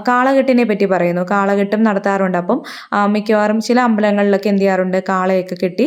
S1: കാളകെട്ടിനെ പറ്റി പറയുന്നു. കാളകെട്ടും നടത്താറുണ്ട്. അപ്പം മിക്കവാറും ചില അമ്പലങ്ങളിലൊക്കെ എന്ത് ചെയ്യാറുണ്ട്? കാളയൊക്കെ കെട്ടി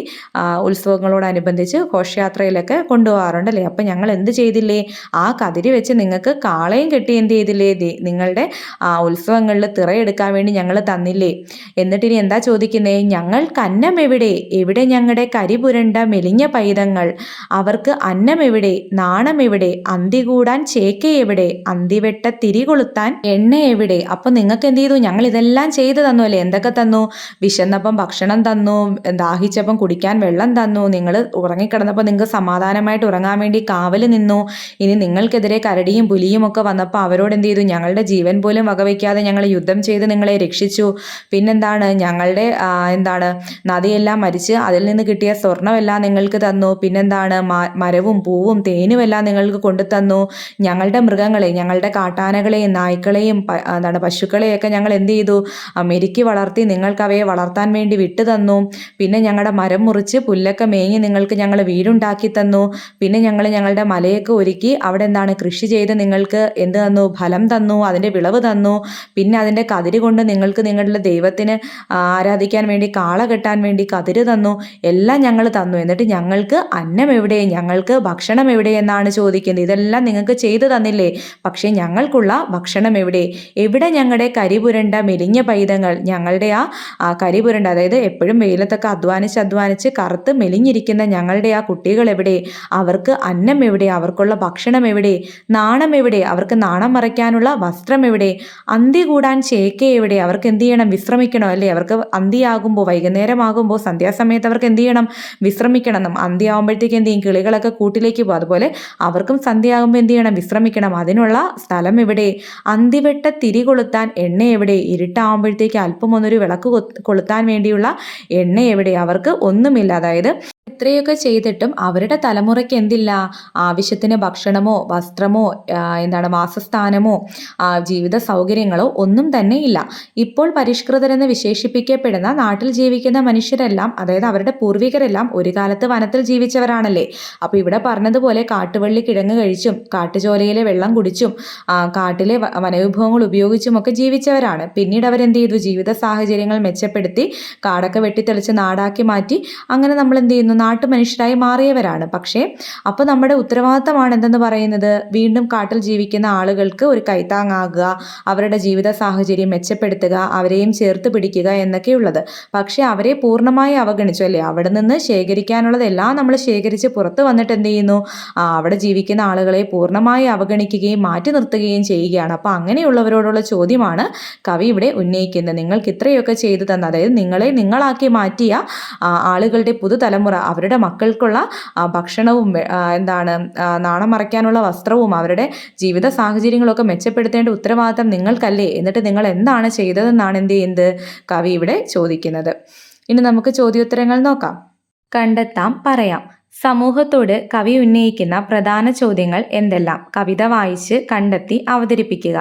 S1: ഉത്സവങ്ങളോടനുബന്ധിച്ച് ഘോഷയാത്രയിലൊക്കെ കൊണ്ടുപോകാറുണ്ട് അല്ലേ? അപ്പം ഞങ്ങൾ എന്ത് ചെയ്തില്ലേ? ആ കതിരി വെച്ച് നിങ്ങൾക്ക് കാളയും കെട്ടി എന്ത് ചെയ്തില്ലേ? നിങ്ങളുടെ ആ ഉത്സവങ്ങളിൽ തിറയെടുക്കാൻ വേണ്ടി ഞങ്ങൾ തന്നില്ലേ? എന്നിട്ടിനി എന്താ ചോദിക്കുന്നേ? ഞങ്ങൾ കന്നം എവിടെ? എവിടെ ഞങ്ങളുടെ കരിപുരണ്ട മെലിഞ്ഞ പൈതങ്ങൾ? അവർക്ക് അന്നം എവിടെ? നാണം എവിടെ? അന്തി കൂടാൻ ചേക്ക എവിടെ? അന്തിവെട്ട തിരി കൊളുത്താൻ എണ്ണ എവിടെ? അപ്പൊ നിങ്ങൾക്ക് എന്ത് ചെയ്തു? ഞങ്ങൾ ഇതെല്ലാം ചെയ്തു തന്നു അല്ലേ? എന്തൊക്കെ തന്നു? വിശന്നപ്പം ഭക്ഷണം തന്നു ദാഹിച്ചപ്പം കുടിക്കാൻ വെള്ളം തന്നു. നിങ്ങൾ ഉറങ്ങിക്കിടന്നപ്പോൾ നിങ്ങൾക്ക് സമാധാനമായിട്ട് ഉറങ്ങാൻ വേണ്ടി കാവൽ നിന്നു. ഇനി നിങ്ങൾക്കെതിരെ കരടിയും പുലിയും ഒക്കെ വന്നപ്പോൾ അവരോട് എന്ത് ചെയ്തു? ഞങ്ങളുടെ ജീവൻ പോലും വകവയ്ക്കാതെ ഞങ്ങൾ യുദ്ധം ചെയ്ത് നിങ്ങളെ രക്ഷിച്ചു. പിന്നെന്താണ്? ഞങ്ങളുടെ എന്താണ്? നദിയെല്ലാം മരിച്ച് അതിൽ നിന്ന് കിട്ടിയ സ്വർണമെല്ലാം നിങ്ങൾക്ക് തന്നു. പിന്നെന്താണ്? മരവും പൂവും തേനും എല്ലാം നിങ്ങൾക്ക് കൊണ്ടു തന്നു. ഞങ്ങളുടെ മൃഗങ്ങളെ ഞങ്ങളുടെ കാട്ടാനകളെയും നായ്ക്കളെയും എന്താണ് പശുക്കളെയൊക്കെ ഞങ്ങൾ എന്ത് ചെയ്തു? മെരുക്കി വളർത്തി നിങ്ങൾക്ക് അവയെ വളർത്താൻ വേണ്ടി വിട്ടു തന്നു. പിന്നെ ഞങ്ങളുടെ മരം മുറിച്ച് പുല്ലൊക്കെ മേഞ്ഞ് നിങ്ങൾക്ക് ഞങ്ങൾ വീടുണ്ടാക്കി തന്നു. പിന്നെ ഞങ്ങൾ ഞങ്ങളുടെ മലയൊക്കെ ഒരുക്കി അവിടെ എന്താണ് കൃഷി ചെയ്ത് നിങ്ങൾക്ക് എന്ത് തന്നു ഫലം തന്നു അതിന്റെ വിളവ് തന്നു. പിന്നെ അതിന്റെ കതിര് കൊണ്ട് നിങ്ങൾക്ക് നിങ്ങളുടെ ദൈവത്തിന് ആരാധിക്കാൻ വേണ്ടി കാള കെട്ടാൻ വേണ്ടി കതിര് തന്നു. എല്ലാം ഞങ്ങൾ തന്നു. എന്നിട്ട് ഞങ്ങൾക്ക് അന്നം എവിടെ? ഞങ്ങൾക്ക് ഭക്ഷണം എവിടെ എന്നാണ് ചോദിക്കുന്നത്. ഇതെല്ലാം നിങ്ങൾക്ക് ചെയ്തു തന്നില്ലേ? പക്ഷേ ഞങ്ങൾക്കുള്ള ഭക്ഷണം എവിടെ? എവിടെ ഞങ്ങളുടെ കരിപുരണ്ട മെലിഞ്ഞ പൈതങ്ങൾ? ഞങ്ങളുടെ ആ കരിപുരണ്ട അതായത് എപ്പോഴും വെയിലത്തൊക്കെ അധ്വാനിച്ച് അധ്വാനിച്ച് കറുത്ത് മെലിഞ്ഞിരിക്കുന്ന ഞങ്ങളുടെ ആ കുട്ടികൾ എവിടെ? അവർക്ക് അന്നം എവിടെ? അവർക്കുള്ള ഭക്ഷണം എവിടെ? നാണം എവിടെ? അവർക്ക് നാണം മറയ്ക്കാനുള്ള വസ്ത്രം എവിടെ? അന്തി കൂടാൻ ചേക്ക എവിടെ? അവർക്ക് എന്ത് ചെയ്യണം? വിശ്രമിക്കണോ അല്ലേ? അവർക്ക് അന്തിയാകുമ്പോൾ വൈകുന്നേരമാകുമ്പോൾ സന്ധ്യാസമയത്ത് അവർക്ക് എന്ത് ചെയ്യണം? വിശ്രമിക്കണം. അന്തിയാകുമ്പോഴത്തേക്ക് എന്ത് ചെയ്യും? കിളികളൊക്കെ കൂട്ടിലേക്ക് പോകും. അതുപോലെ അവർക്കും സന്ധ്യയാകുമ്പോൾ എന്ത് ചെയ്യണം? വിശ്രമിക്കണം. അതിനുള്ള സ്ഥലം എവിടെ? അന്തിവെട്ട തിരി കൊളുത്താൻ എണ്ണ എവിടെ? ഇരുട്ടാവുമ്പോഴത്തേക്ക് അല്പം ഒന്നൊരു വിളക്ക് കൊളുത്താൻ വേണ്ടിയുള്ള എണ്ണ എവിടെ? അവർക്ക് ഒന്നുമില്ല. അതായത് ഇത്രയൊക്കെ ചെയ്തിട്ടും അവരുടെ തലമുറയ്ക്ക് എന്തില്ല? ആവശ്യത്തിന് ഭക്ഷണമോ വസ്ത്രമോ എന്താണ് വാസസ്ഥാനമോ ജീവിത സൗകര്യങ്ങളോ ഒന്നും തന്നെ ഇല്ല. ഇപ്പോൾ പരിഷ്കൃതരെന്ന് വിശേഷിപ്പിക്കപ്പെടുന്ന നാട്ടിൽ ജീവിക്കുന്ന മനുഷ്യരെല്ലാം അതായത് അവരുടെ പൂർവികരെല്ലാം ഒരു കാലത്ത് വനത്തിൽ ജീവിച്ചവരാണല്ലേ? അപ്പോൾ ഇവിടെ പറഞ്ഞതുപോലെ കാട്ടുവള്ളി കിഴങ്ങ് കഴിച്ചും കാട്ടുചോലയിലെ വെള്ളം കുടിച്ചും കാട്ടിലെ വനവിഭവങ്ങൾ ഉപയോഗിച്ചും ഒക്കെ ജീവിച്ചവരാണ്. പിന്നീട് അവരെന്ത് ചെയ്തു? ജീവിത സാഹചര്യങ്ങൾ മെച്ചപ്പെടുത്തി കാടൊക്കെ വെട്ടിത്തെളിച്ച് നാടാക്കി മാറ്റി അങ്ങനെ നമ്മൾ എന്ത് ചെയ്യുന്നു? നാട്ടുമനുഷ്യരായി മാറിയവരാണ്. പക്ഷേ അപ്പോൾ നമ്മുടെ ഉത്തരവാദിത്തമാണ് എന്തെന്ന് പറയുന്നത്? വീണ്ടും കാട്ടിൽ ജീവിക്കുന്ന ആളുകൾക്ക് ഒരു കൈത്താങ്ങാകുക അവരുടെ ജീവിത സാഹചര്യം മെച്ചപ്പെടുത്തുക അവരെയും ചേർത്ത് പിടിക്കുക എന്നൊക്കെയുള്ളത്. പക്ഷേ അവരെ പൂർണമായി അവഗണിച്ചു അല്ലേ? അവിടെ നിന്ന് ശേഖരിക്കാനുള്ളതെല്ലാം നമ്മൾ ശേഖരിച്ച് പുറത്ത് വന്നിട്ട് എന്ത് ചെയ്യുന്നു? അവിടെ ജീവിക്കുന്ന ആളുകളെ പൂർണമായി അവഗണിക്കുകയും മാറ്റി നിർത്തുകയും ചെയ്യുകയാണ്. അപ്പോൾ അങ്ങനെയുള്ളവരോടുള്ള ചോദ്യമാണ് കവി ഇവിടെ ഉന്നയിക്കുന്നത്. നിങ്ങൾക്ക് ഇത്രയൊക്കെ ചെയ്തു തന്ന അതായത് നിങ്ങളെ നിങ്ങളാക്കി മാറ്റിയ ആളുകളുടെ പുതുതലമുറ അവരുടെ മക്കൾക്കുള്ള ഭക്ഷണവും എന്താണ് നാണം മറയ്ക്കാനുള്ള വസ്ത്രവും അവരുടെ ജീവിത സാഹചര്യങ്ങളൊക്കെ മെച്ചപ്പെടുത്തേണ്ട ഉത്തരവാദിത്തം നിങ്ങൾക്കല്ലേ? എന്നിട്ട് നിങ്ങൾ എന്താണ് ചെയ്തതെന്നാണ് എന്ത് ചെയ്യുന്നത്? കവി ഇവിടെ ചോദിക്കുന്നത്. ഇനി നമുക്ക് ചോദ്യോത്തരങ്ങൾ നോക്കാം. കണ്ടെത്താം പറയാം. സമൂഹത്തോട് കവി ഉന്നയിക്കുന്ന പ്രധാന ചോദ്യങ്ങൾ എന്തെല്ലാം? കവിത വായിച്ച് കണ്ടെത്തി അവതരിപ്പിക്കുക.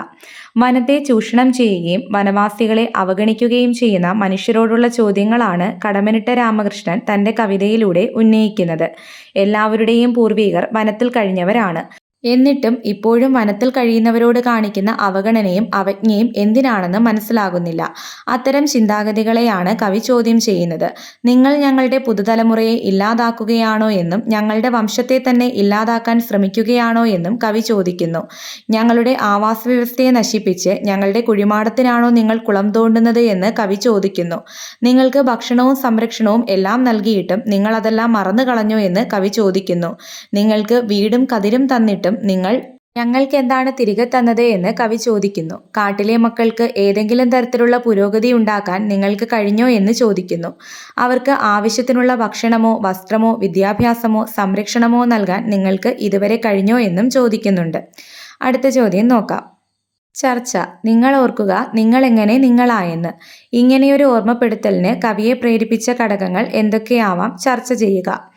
S1: വനത്തെ ചൂഷണം ചെയ്യുകയും വനവാസികളെ അവഗണിക്കുകയും ചെയ്യുന്ന മനുഷ്യരോടുള്ള ചോദ്യങ്ങളാണ് കടമനിട്ട രാമകൃഷ്ണൻ തന്റെ കവിതയിലൂടെ ഉന്നയിക്കുന്നത്. എല്ലാവരുടെയും പൂർവികർ വനത്തിൽ കഴിഞ്ഞവരാണ്. എന്നിട്ടും ഇപ്പോഴും വനത്തിൽ കഴിയുന്നവരോട് കാണിക്കുന്ന അവഗണനയും അവജ്ഞയും എന്തിനാണെന്ന് മനസ്സിലാകുന്നില്ല. അത്തരം ചിന്താഗതികളെയാണ് കവി ചോദ്യം ചെയ്യുന്നത്. നിങ്ങൾ ഞങ്ങളുടെ പുതുതലമുറയെ ഇല്ലാതാക്കുകയാണോ എന്നും ഞങ്ങളുടെ വംശത്തെ തന്നെ ഇല്ലാതാക്കാൻ ശ്രമിക്കുകയാണോ എന്നും കവി ചോദിക്കുന്നു. ഞങ്ങളുടെ ആവാസ വ്യവസ്ഥയെ നശിപ്പിച്ച് ഞങ്ങളുടെ കുഴിമാടത്തിനാണോ നിങ്ങൾ കുളം തോണ്ടുന്നത് എന്ന് കവി ചോദിക്കുന്നു. നിങ്ങൾക്ക് ഭക്ഷണവും സംരക്ഷണവും എല്ലാം നൽകിയിട്ടും നിങ്ങൾ അതെല്ലാം മറന്നു കളഞ്ഞോ എന്ന് കവി ചോദിക്കുന്നു. നിങ്ങൾക്ക് വീടും കതിരും തന്നിട്ടും നിങ്ങൾ ഞങ്ങൾക്ക് എന്താണ് തിരികെ തന്നത് എന്ന് കവി ചോദിക്കുന്നു. കാട്ടിലെ മക്കൾക്ക് ഏതെങ്കിലും തരത്തിലുള്ള പുരോഗതി ഉണ്ടാക്കാൻ നിങ്ങൾക്ക് കഴിഞ്ഞോ എന്ന് ചോദിക്കുന്നു. അവർക്ക് ആവശ്യത്തിനുള്ള ഭക്ഷണമോ വസ്ത്രമോ വിദ്യാഭ്യാസമോ സംരക്ഷണമോ നൽകാൻ നിങ്ങൾക്ക് ഇതുവരെ കഴിഞ്ഞോ എന്നും ചോദിക്കുന്നുണ്ട്. അടുത്ത ചോദ്യം നോക്കാം. ചർച്ച. നിങ്ങൾ ഓർക്കുക നിങ്ങൾ എങ്ങനെ നിങ്ങളായെന്ന്. ഇങ്ങനെയൊരു ഓർമ്മപ്പെടുത്തലിന് കവിയെ പ്രേരിപ്പിച്ച ഘടകങ്ങൾ എന്തൊക്കെയാവാം ചർച്ച ചെയ്യുക.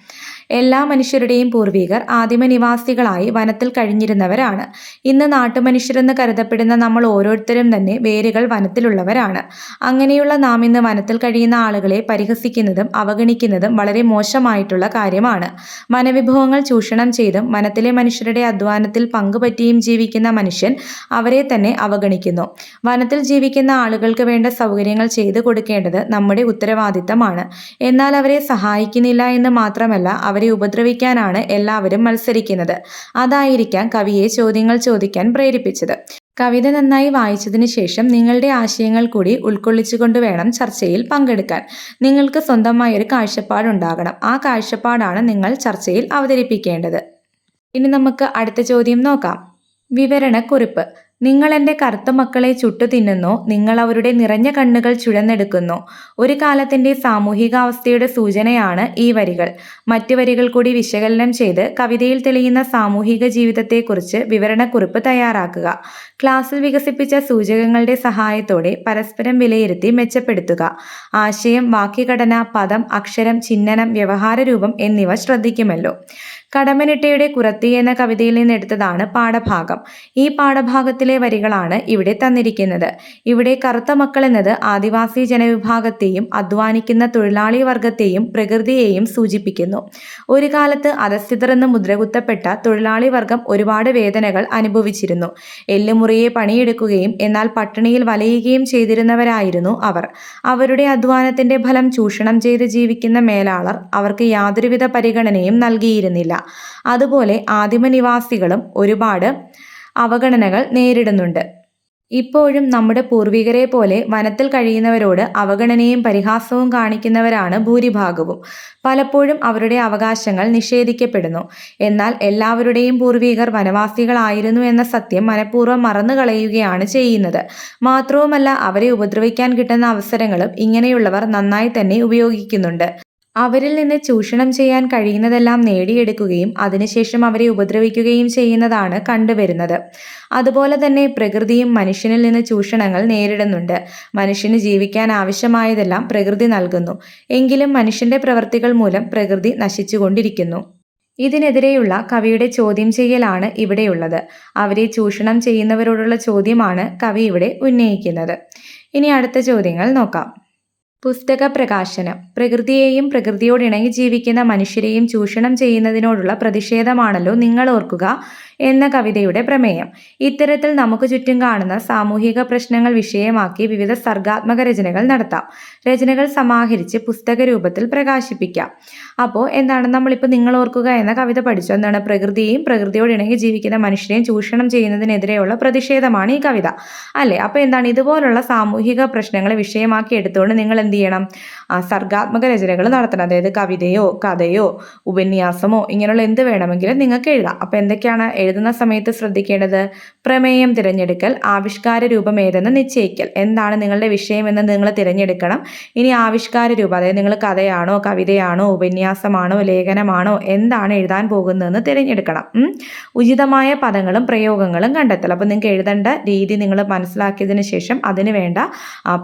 S1: എല്ലാ മനുഷ്യരുടെയും പൂർവികർ ആദിമ നിവാസികളായി വനത്തിൽ കഴിഞ്ഞിരുന്നവരാണ്. ഇന്ന് നാട്ടുമനുഷ്യരെന്ന് കരുതപ്പെടുന്ന നമ്മൾ ഓരോരുത്തരും തന്നെ വേരുകൾ വനത്തിലുള്ളവരാണ്. അങ്ങനെയുള്ള നാം ഇന്ന് വനത്തിൽ കഴിയുന്ന ആളുകളെ പരിഹസിക്കുന്നതും അവഗണിക്കുന്നതും വളരെ മോശമായിട്ടുള്ള കാര്യമാണ്. വനവിഭവങ്ങൾ ചൂഷണം ചെയ്തും വനത്തിലെ മനുഷ്യരുടെ അധ്വാനത്തിൽ പങ്കുപറ്റിയും ജീവിക്കുന്ന മനുഷ്യൻ അവരെ തന്നെ അവഗണിക്കുന്നു. വനത്തിൽ ജീവിക്കുന്ന ആളുകൾക്ക് വേണ്ട സൗകര്യങ്ങൾ ചെയ്തു കൊടുക്കേണ്ടത് നമ്മുടെ ഉത്തരവാദിത്തമാണ്. എന്നാൽ അവരെ സഹായിക്കുന്നില്ല എന്ന് മാത്രമല്ല അവരെ ഉപദ്രവിക്കാനാണ് എല്ലാവരും മത്സരിക്കുന്നത്. അതായിരിക്കാം കവിയെ ചോദ്യങ്ങൾ ചോദിക്കാൻ പ്രേരിപ്പിച്ചത്. കവിത നന്നായി വായിച്ചതിന് ശേഷം നിങ്ങളുടെ ആശയങ്ങൾ കൂടി ഉൾക്കൊള്ളിച്ചുകൊണ്ട് വേണം ചർച്ചയിൽ പങ്കെടുക്കാൻ. നിങ്ങൾക്ക് സ്വന്തമായ ഒരു കാഴ്ചപ്പാടുണ്ടാകണം ആ കാഴ്ചപ്പാടാണ് നിങ്ങൾ ചർച്ചയിൽ അവതരിപ്പിക്കേണ്ടത്. ഇനി നമുക്ക് അടുത്ത ചോദ്യം നോക്കാം. വിവരണക്കുറിപ്പ്. നിങ്ങൾ എന്റെ കറുത്ത മക്കളെ ചുട്ടു തിന്നുന്നു നിങ്ങൾ അവരുടെ നിറഞ്ഞ കണ്ണുകൾ ചുഴന്നെടുക്കുന്നു. ഒരു കാലത്തിന്റെ സാമൂഹികാവസ്ഥയുടെ സൂചനയാണ് ഈ വരികൾ. മറ്റു വരികൾ കൂടി വിശകലനം ചെയ്ത് കവിതയിൽ തെളിയുന്ന സാമൂഹിക ജീവിതത്തെക്കുറിച്ച് വിവരണക്കുറിപ്പ് തയ്യാറാക്കുക. ക്ലാസ്സിൽ വികസിപ്പിച്ച സൂചകങ്ങളുടെ സഹായത്തോടെ പരസ്പരം വിലയിരുത്തി മെച്ചപ്പെടുത്തുക. ആശയം വാക്യഘടന പദം അക്ഷരം ചിഹ്നനം വ്യവഹാര രൂപം എന്നിവ ശ്രദ്ധിക്കുമല്ലോ. കടമനിട്ടയുടെ കുറത്തി എന്ന കവിതയിൽ നിന്ന് എടുത്തതാണ് പാഠഭാഗം. ഈ പാഠഭാഗത്തിലെ വരികളാണ് ഇവിടെ തന്നിരിക്കുന്നത്. ഇവിടെ കറുത്ത മക്കൾ എന്നത് ആദിവാസി ജനവിഭാഗത്തെയും അധ്വാനിക്കുന്ന തൊഴിലാളി വർഗത്തെയും പ്രകൃതിയെയും സൂചിപ്പിക്കുന്നു. ഒരു കാലത്ത് അധസ്ഥിതർ എന്ന് മുദ്രകുത്തപ്പെട്ട തൊഴിലാളി വർഗം ഒരുപാട് വേദനകൾ അനുഭവിച്ചിരുന്നു. എല്ലുമുറിയെ പണിയെടുക്കുകയും എന്നാൽ പട്ടിണിയിൽ വലയുകയും ചെയ്തിരുന്നവരായിരുന്നു അവർ. അവരുടെ അധ്വാനത്തിന്റെ ഫലം ചൂഷണം ചെയ്ത് ജീവിക്കുന്ന മേലാളർ അവർക്ക് യാതൊരുവിധ പരിഗണനയും നൽകിയിരുന്നില്ല. അതുപോലെ ആദിമനിവാസികളും ഒരുപാട് അവഗണനകൾ നേരിടുന്നുണ്ട്. ഇപ്പോഴും നമ്മുടെ പൂർവികരെ പോലെ വനത്തിൽ കഴിയുന്നവരോട് അവഗണനയും പരിഹാസവും കാണിക്കുന്നവരാണ് ഭൂരിഭാഗവും. പലപ്പോഴും അവരുടെ അവകാശങ്ങൾ നിഷേധിക്കപ്പെടുന്നു. എന്നാൽ എല്ലാവരുടെയും പൂർവികർ വനവാസികളായിരുന്നു എന്ന സത്യം മനഃപൂർവം മറന്നു കളയുകയാണ് ചെയ്യുന്നത്. മാത്രവുമല്ല അവരെ ഉപദ്രവിക്കാൻ കിട്ടുന്ന അവസരങ്ങളും ഇങ്ങനെയുള്ളവർ നന്നായി തന്നെ ഉപയോഗിക്കുന്നുണ്ട്. അവരിൽ നിന്ന് ചൂഷണം ചെയ്യാൻ കഴിയുന്നതെല്ലാം നേടിയെടുക്കുകയും അതിനുശേഷം അവരെ ഉപദ്രവിക്കുകയും ചെയ്യുന്നതാണ് കണ്ടുവരുന്നത്. അതുപോലെ തന്നെ പ്രകൃതിയും മനുഷ്യനിൽ നിന്ന് ചൂഷണങ്ങൾ നേരിടുന്നുണ്ട്. മനുഷ്യന് ജീവിക്കാൻ ആവശ്യമായതെല്ലാം പ്രകൃതി നൽകുന്നു. എങ്കിലും മനുഷ്യന്റെ പ്രവൃത്തികൾ മൂലം പ്രകൃതി നശിച്ചുകൊണ്ടിരിക്കുന്നു. ഇതിനെതിരെയുള്ള കവിയുടെ ചോദ്യം ചെയ്യലാണ് ഇവിടെയുള്ളത്. അവരെ ചൂഷണം ചെയ്യുന്നവരോടുള്ള ചോദ്യമാണ് കവി ഇവിടെ ഉന്നയിക്കുന്നത്. ഇനി അടുത്ത ചോദ്യങ്ങൾ നോക്കാം. പുസ്തക പ്രകാശനം പ്രകൃതിയെയും പ്രകൃതിയോട് ഇണങ്ങി ജീവിക്കുന്ന മനുഷ്യരെയും ചൂഷണം ചെയ്യുന്നതിനോടുള്ള പ്രതിഷേധമാണല്ലോ നിങ്ങൾ ഓർക്കുക. എന്ന കവിതയുടെ പ്രമേയം. ഇത്തരത്തിൽ നമുക്ക് ചുറ്റും കാണുന്ന സാമൂഹിക പ്രശ്നങ്ങൾ വിഷയമാക്കി വിവിധ സർഗാത്മക രചനകൾ നടത്താം. രചനകൾ സമാഹരിച്ച് പുസ്തക രൂപത്തിൽ പ്രകാശിപ്പിക്കാം. അപ്പോൾ എന്താണ് നമ്മളിപ്പോൾ നിങ്ങൾ ഓർക്കുക എന്ന കവിത പഠിച്ചു. എന്താണ് പ്രകൃതിയെയും പ്രകൃതിയോട് ഇണങ്ങി ജീവിക്കുന്ന മനുഷ്യരെയും ചൂഷണം ചെയ്യുന്നതിനെതിരെയുള്ള പ്രതിഷേധമാണ് ഈ കവിത. അല്ലേ? അപ്പോൾ എന്താണ് ഇതുപോലുള്ള സാമൂഹിക പ്രശ്നങ്ങളെ വിഷയമാക്കി എടുത്തുകൊണ്ട് നിങ്ങൾ എന്ത് ചെയ്യണം? സർഗാത്മക രചനകൾ നടത്തണം. അതായത് കവിതയോ കഥയോ ഉപന്യാസമോ ഇങ്ങനെയുള്ള എന്ത് വേണമെങ്കിലും നിങ്ങൾക്ക് എഴുതാം. അപ്പോൾ എന്തൊക്കെയാണ് എഴുതുന്ന സമയത്ത് ശ്രദ്ധിക്കേണ്ടത് പ്രമേയം തിരഞ്ഞെടുക്കൽ ആവിഷ്കാര രൂപം ഏതെന്ന് നിശ്ചയിക്കൽ. എന്താണ് നിങ്ങളുടെ വിഷയമെന്ന് നിങ്ങൾ തിരഞ്ഞെടുക്കണം. ഇനി ആവിഷ്കാര രൂപം അതായത് നിങ്ങൾ കഥയാണോ കവിതയാണോ ഉപന്യാസമാണോ ലേഖനമാണോ എന്താണ് എഴുതാൻ പോകുന്നതെന്ന് തിരഞ്ഞെടുക്കണം. ഉചിതമായ പദങ്ങളും പ്രയോഗങ്ങളും കണ്ടെത്തൽ. അപ്പോൾ നിങ്ങൾക്ക് എഴുതേണ്ട രീതി നിങ്ങൾ മനസ്സിലാക്കിയതിന് ശേഷം അതിന് വേണ്ട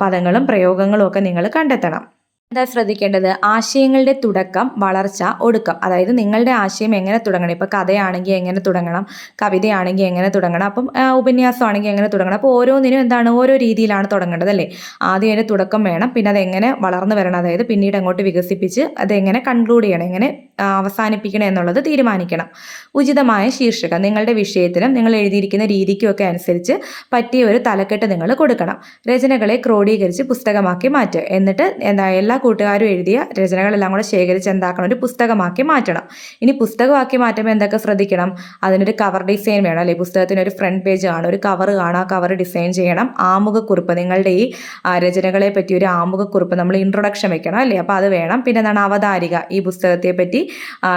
S1: പദങ്ങളും പ്രയോഗങ്ങളും ഒക്കെ നിങ്ങൾ കണ്ടെത്തണം. എന്താ ശ്രദ്ധിക്കേണ്ടത്? ആശയങ്ങളുടെ തുടക്കം വളർച്ച ഒടുക്കം. അതായത് നിങ്ങളുടെ ആശയം എങ്ങനെ തുടങ്ങണം? ഇപ്പോൾ കഥയാണെങ്കിൽ എങ്ങനെ തുടങ്ങണം? കവിതയാണെങ്കിൽ എങ്ങനെ തുടങ്ങണം? അപ്പം ഉപന്യാസമാണെങ്കിൽ എങ്ങനെ തുടങ്ങണം? അപ്പോൾ ഓരോന്നിനും എന്താണ്? ഓരോ രീതിയിലാണ് തുടങ്ങേണ്ടത് അല്ലേ? ആദ്യം അതിന്റെ തുടക്കം വേണം. പിന്നെ അത് എങ്ങനെ വളർന്നു വരണം? അതായത് പിന്നീട് അങ്ങോട്ട് വികസിപ്പിച്ച് അതെങ്ങനെ കൺക്ലൂഡ് ചെയ്യണം? എങ്ങനെ അവസാനിപ്പിക്കണം എന്നുള്ളത് തീരുമാനിക്കണം. ഉചിതമായ ശീർഷകം നിങ്ങളുടെ വിഷയത്തിനും നിങ്ങൾ എഴുതിയിരിക്കുന്ന രീതിക്കും ഒക്കെ അനുസരിച്ച് പറ്റിയ ഒരു തലക്കെട്ട് നിങ്ങൾ കൊടുക്കണം. രചനകളെ ക്രോഡീകരിച്ച് പുസ്തകമാക്കി മാറ്റുക. എന്നിട്ട് എന്താ എല്ലാ കൂട്ടുകാരും എഴുതിയ രചനകളെല്ലാം കൂടെ ശേഖരിച്ച് എന്താക്കണം? ഒരു പുസ്തകമാക്കി മാറ്റണം. ഇനി പുസ്തകമാക്കി മാറ്റുമ്പോൾ എന്തൊക്കെ ശ്രദ്ധിക്കണം? അതിനൊരു കവർ ഡിസൈൻ വേണം അല്ലേ? പുസ്തകത്തിന് ഒരു ഫ്രണ്ട് പേജ് കാണും ഒരു കവർ കാണാം കവർ ഡിസൈൻ ചെയ്യണം. ആമുഖക്കുറിപ്പ് നിങ്ങളുടെ ഈ രചനകളെ പറ്റി ഒരു ആമുഖക്കുറിപ്പ് നമ്മൾ ഇൻട്രൊഡക്ഷൻ വെക്കണം അല്ലേ? അപ്പോൾ അത് വേണം. പിന്നെ എന്താണ്? അവതാരിക. ഈ പുസ്തകത്തെ പറ്റി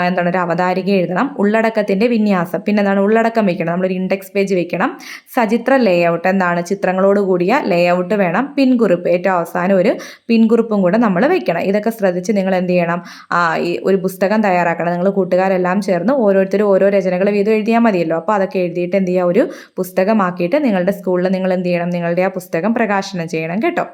S1: എന്താണ് ഒരു അവതാരിക എഴുതണം. ഉള്ളടക്കത്തിന്റെ വിന്യാസം. പിന്നെ എന്താണ് ഉള്ളടക്കം വെക്കണം. നമ്മളൊരു ഇൻഡെക്സ് പേജ് വെക്കണം. സചിത്ര ലേഔട്ട് എന്താണ്? ചിത്രങ്ങളോട് കൂടിയ ലേഔട്ട് വേണം. പിൻകുറിപ്പ്. ഏറ്റവും അവസാനം ഒരു പിൻകുറിപ്പും കൂടെ നമ്മൾ വെക്കണം. ഇതൊക്കെ ശ്രദ്ധിച്ച് നിങ്ങൾ എന്ത് ചെയ്യണം? ഈ ഒരു പുസ്തകം തയ്യാറാക്കണം. നിങ്ങൾ കൂട്ടുകാരെല്ലാം ചേർന്ന് ഓരോരുത്തരും ഓരോ രചനകൾ വീതം എഴുതിയാൽ മതിയല്ലോ. അപ്പോൾ അതൊക്കെ എഴുതിയിട്ട് എന്ത് ചെയ്യുക? ഒരു പുസ്തകമാക്കിയിട്ട് നിങ്ങളുടെ സ്കൂളിൽ നിങ്ങൾ എന്ത് ചെയ്യണം? നിങ്ങളുടെ ആ പുസ്തകം പ്രകാശനം ചെയ്യണം കേട്ടോ.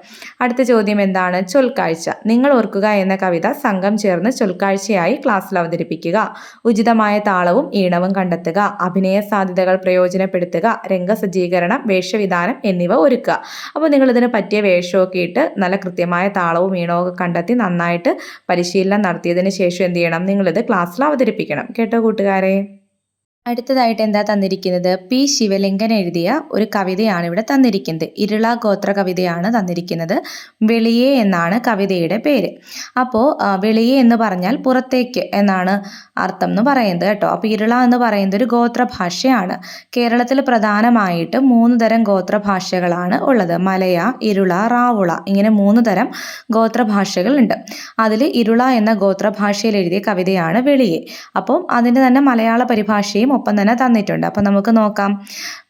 S1: അടുത്ത ചോദ്യം എന്താണ്? ചൊൽക്കാഴ്ച. നിങ്ങൾ ഓർക്കുക എന്ന കവിത സംഘം ചേർന്ന് ചൊൽക്കാഴ്ചയായി ക്ലാസ്സിൽ അവതരിപ്പിക്കുക. ഉചിതമായ താളവും ഈണവും കണ്ടെത്തുക. അഭിനയ സാധ്യതകൾ പ്രയോജനപ്പെടുത്തുക. രംഗസജ്ജീകരണം വേഷവിധാനം എന്നിവ ഒരുക്കുക. അപ്പോൾ നിങ്ങൾ ഇതിന് പറ്റിയ വേഷമൊക്കെ ഇട്ട് നല്ല കൃത്യമായ താളവും ഈണവും കണ്ടെത്തി നന്നായിട്ട് പരിശീലനം നടത്തിയതിന് ശേഷം എന്ത് ചെയ്യണം? നിങ്ങളിത് ക്ലാസ്സിൽ അവതരിപ്പിക്കണം. കേട്ടോ കൂട്ടുകാരെ? അടുത്തതായിട്ട് എന്താ തന്നിരിക്കുന്നത്? പി. ശിവലിംഗൻ എഴുതിയ ഒരു കവിതയാണ് ഇവിടെ തന്നിരിക്കുന്നത്. ഇരുള ഗോത്ര കവിതയാണ് തന്നിരിക്കുന്നത്. വെളിയെ എന്നാണ് കവിതയുടെ പേര്. അപ്പോൾ വെളിയെ എന്ന് പറഞ്ഞാൽ പുറത്തേക്ക് എന്നാണ് അർത്ഥം എന്ന് പറയുന്നത് കേട്ടോ. അപ്പോൾ ഇരുള എന്ന് പറയുന്നത് ഒരു ഗോത്രഭാഷയാണ്. കേരളത്തിൽ പ്രധാനമായിട്ട് മൂന്ന് തരം ഗോത്രഭാഷകളാണ് ഉള്ളത്. മലയ ഇരുള റാവുള ഇങ്ങനെ മൂന്ന് തരം ഗോത്രഭാഷകളുണ്ട്. അതിൽ ഇരുള എന്ന ഗോത്രഭാഷയിൽ എഴുതിയ കവിതയാണ് വെളിയെ. അപ്പം അതിന്റെ തന്നെ മലയാള പരിഭാഷയും ഒപ്പം തന്നെ തന്നിട്ടുണ്ട്. അപ്പം നമുക്ക് നോക്കാം.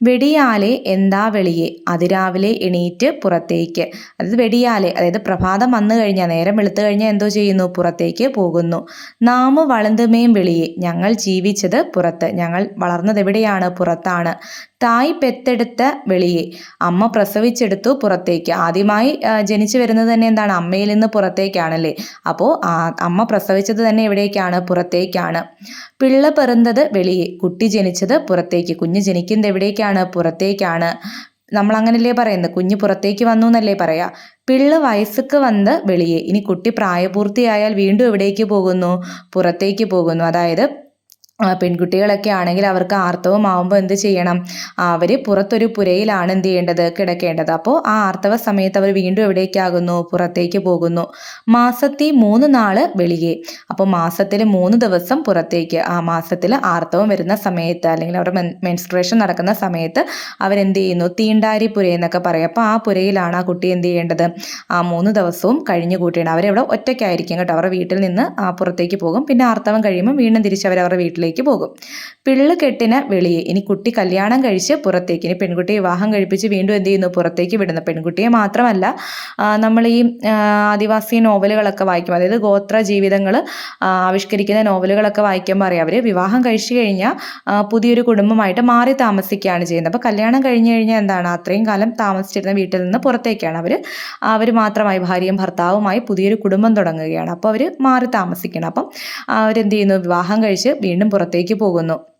S1: വെടിയാലെ എന്താ വെളിയെ? അതിരാവിലെ എണീറ്റ് പുറത്തേക്ക്. അതായത് വെടിയാലെ അതായത് പ്രഭാതം വന്നു കഴിഞ്ഞാൽ നേരം വെളുത്തു കഴിഞ്ഞാൽ എന്തോ ചെയ്യുന്നു? പുറത്തേക്ക് പോകുന്നു. നാമ വളന്തുമേം വെളിയെ ഞങ്ങൾ ജീവിച്ചത് പുറത്ത്. ഞങ്ങൾ വളർന്നത് എവിടെയാണ്? പുറത്താണ്. തായ് പെത്തെടുത്ത വെളിയെ. അമ്മ പ്രസവിച്ചെടുത്തു പുറത്തേക്ക്. ആദ്യമായി ജനിച്ചു വരുന്നത് തന്നെ എന്താണ്? അമ്മയിൽ നിന്ന് പുറത്തേക്കാണല്ലേ? അപ്പോൾ അമ്മ പ്രസവിച്ചത് തന്നെ എവിടേക്കാണ്? പുറത്തേക്കാണ്. പിള്ള പെറുന്നത് വെളിയെ. കുട്ടി ജനിച്ചത് പുറത്തേക്ക്. കുഞ്ഞ് ജനിക്കുന്നത് എവിടേക്കാണ്? പുറത്തേക്കാണ്. നമ്മൾ അങ്ങനല്ലേ പറയുന്നത്? കുഞ്ഞ് പുറത്തേക്ക് വന്നു എന്നല്ലേ പറയാ. പിള്ള വയസ്സുക്ക് വന്ന് വെളിയെ. ഇനി കുട്ടി പ്രായപൂർത്തിയായാൽ വീണ്ടും എവിടേക്ക് പോകുന്നു? പുറത്തേക്ക് പോകുന്നു. അതായത് പെൺകുട്ടികളൊക്കെ ആണെങ്കിൽ അവർക്ക് ആർത്തവം ആവുമ്പോൾ എന്ത് ചെയ്യണം? അവർ പുറത്തൊരു പുരയിലാണ് എന്ത് ചെയ്യേണ്ടത്? കിടക്കേണ്ടത്. അപ്പോൾ ആ ആർത്തവ സമയത്ത് അവർ വീണ്ടും എവിടേക്കാകുന്നു? പുറത്തേക്ക് പോകുന്നു. മാസത്തിൽ മൂന്ന് നാൾ വെളിയെ അപ്പോൾ മാസത്തിൽ മൂന്ന് ദിവസം പുറത്തേക്ക്. ആ മാസത്തിൽ ആർത്തവം വരുന്ന സമയത്ത് അല്ലെങ്കിൽ അവരുടെ മെൻസ്ട്രേഷൻ നടക്കുന്ന സമയത്ത് അവരെന്ത് ചെയ്യുന്നു? തീണ്ടാരി പുര എന്നൊക്കെ പറയും. അപ്പോൾ ആ പുരയിലാണ് ആ കുട്ടി എന്ത് ചെയ്യേണ്ടത്? ആ മൂന്ന് ദിവസവും കഴിഞ്ഞു കൂട്ടിയാണ് അവരവിടെ ഒറ്റയ്ക്കായിരിക്കും കേട്ടോ. അവരുടെ വീട്ടിൽ നിന്ന് ആ പുറത്തേക്ക് പോകും. പിന്നെ ആർത്തവം കഴിയുമ്പോൾ വീണ്ടും തിരിച്ച് അവരവരുടെ അവരുടെ വീട്ടിലേക്ക് പോകും. പിള്ളുകെട്ടിന് വെളിയെ ഇനി കുട്ടി കല്യാണം കഴിച്ച് പുറത്തേക്ക് ഇനി പെൺകുട്ടിയെ വിവാഹം കഴിപ്പിച്ച് വീണ്ടും എന്ത് ചെയ്യുന്നു? പുറത്തേക്ക് വിടുന്ന. പെൺകുട്ടിയെ മാത്രമല്ല നമ്മൾ ഈ ആദിവാസി നോവലുകളൊക്കെ വായിക്കും. അതായത് ഗോത്ര ജീവിതങ്ങൾ ആവിഷ്കരിക്കുന്ന നോവലുകളൊക്കെ വായിക്കുമ്പോൾ അറിയാം. അവർ വിവാഹം കഴിച്ചു കഴിഞ്ഞാൽ പുതിയൊരു കുടുംബമായിട്ട് മാറി താമസിക്കുകയാണ് ചെയ്യുന്നത്. അപ്പോൾ കല്യാണം കഴിഞ്ഞു കഴിഞ്ഞാൽ എന്താണ്? അത്രയും കാലം താമസിച്ചിരുന്ന വീട്ടിൽ നിന്ന് പുറത്തേക്കാണ് അവർ അവർ മാത്രമായി ഭാര്യയും ഭർത്താവുമായി പുതിയൊരു കുടുംബം തുടങ്ങുകയാണ്. അപ്പോൾ അവർ മാറി താമസിക്കണം. അപ്പം അവരെന്ത് ചെയ്യുന്നു? വിവാഹം കഴിച്ച് വീണ്ടും പുറത്തേക്ക് പോകുന്നു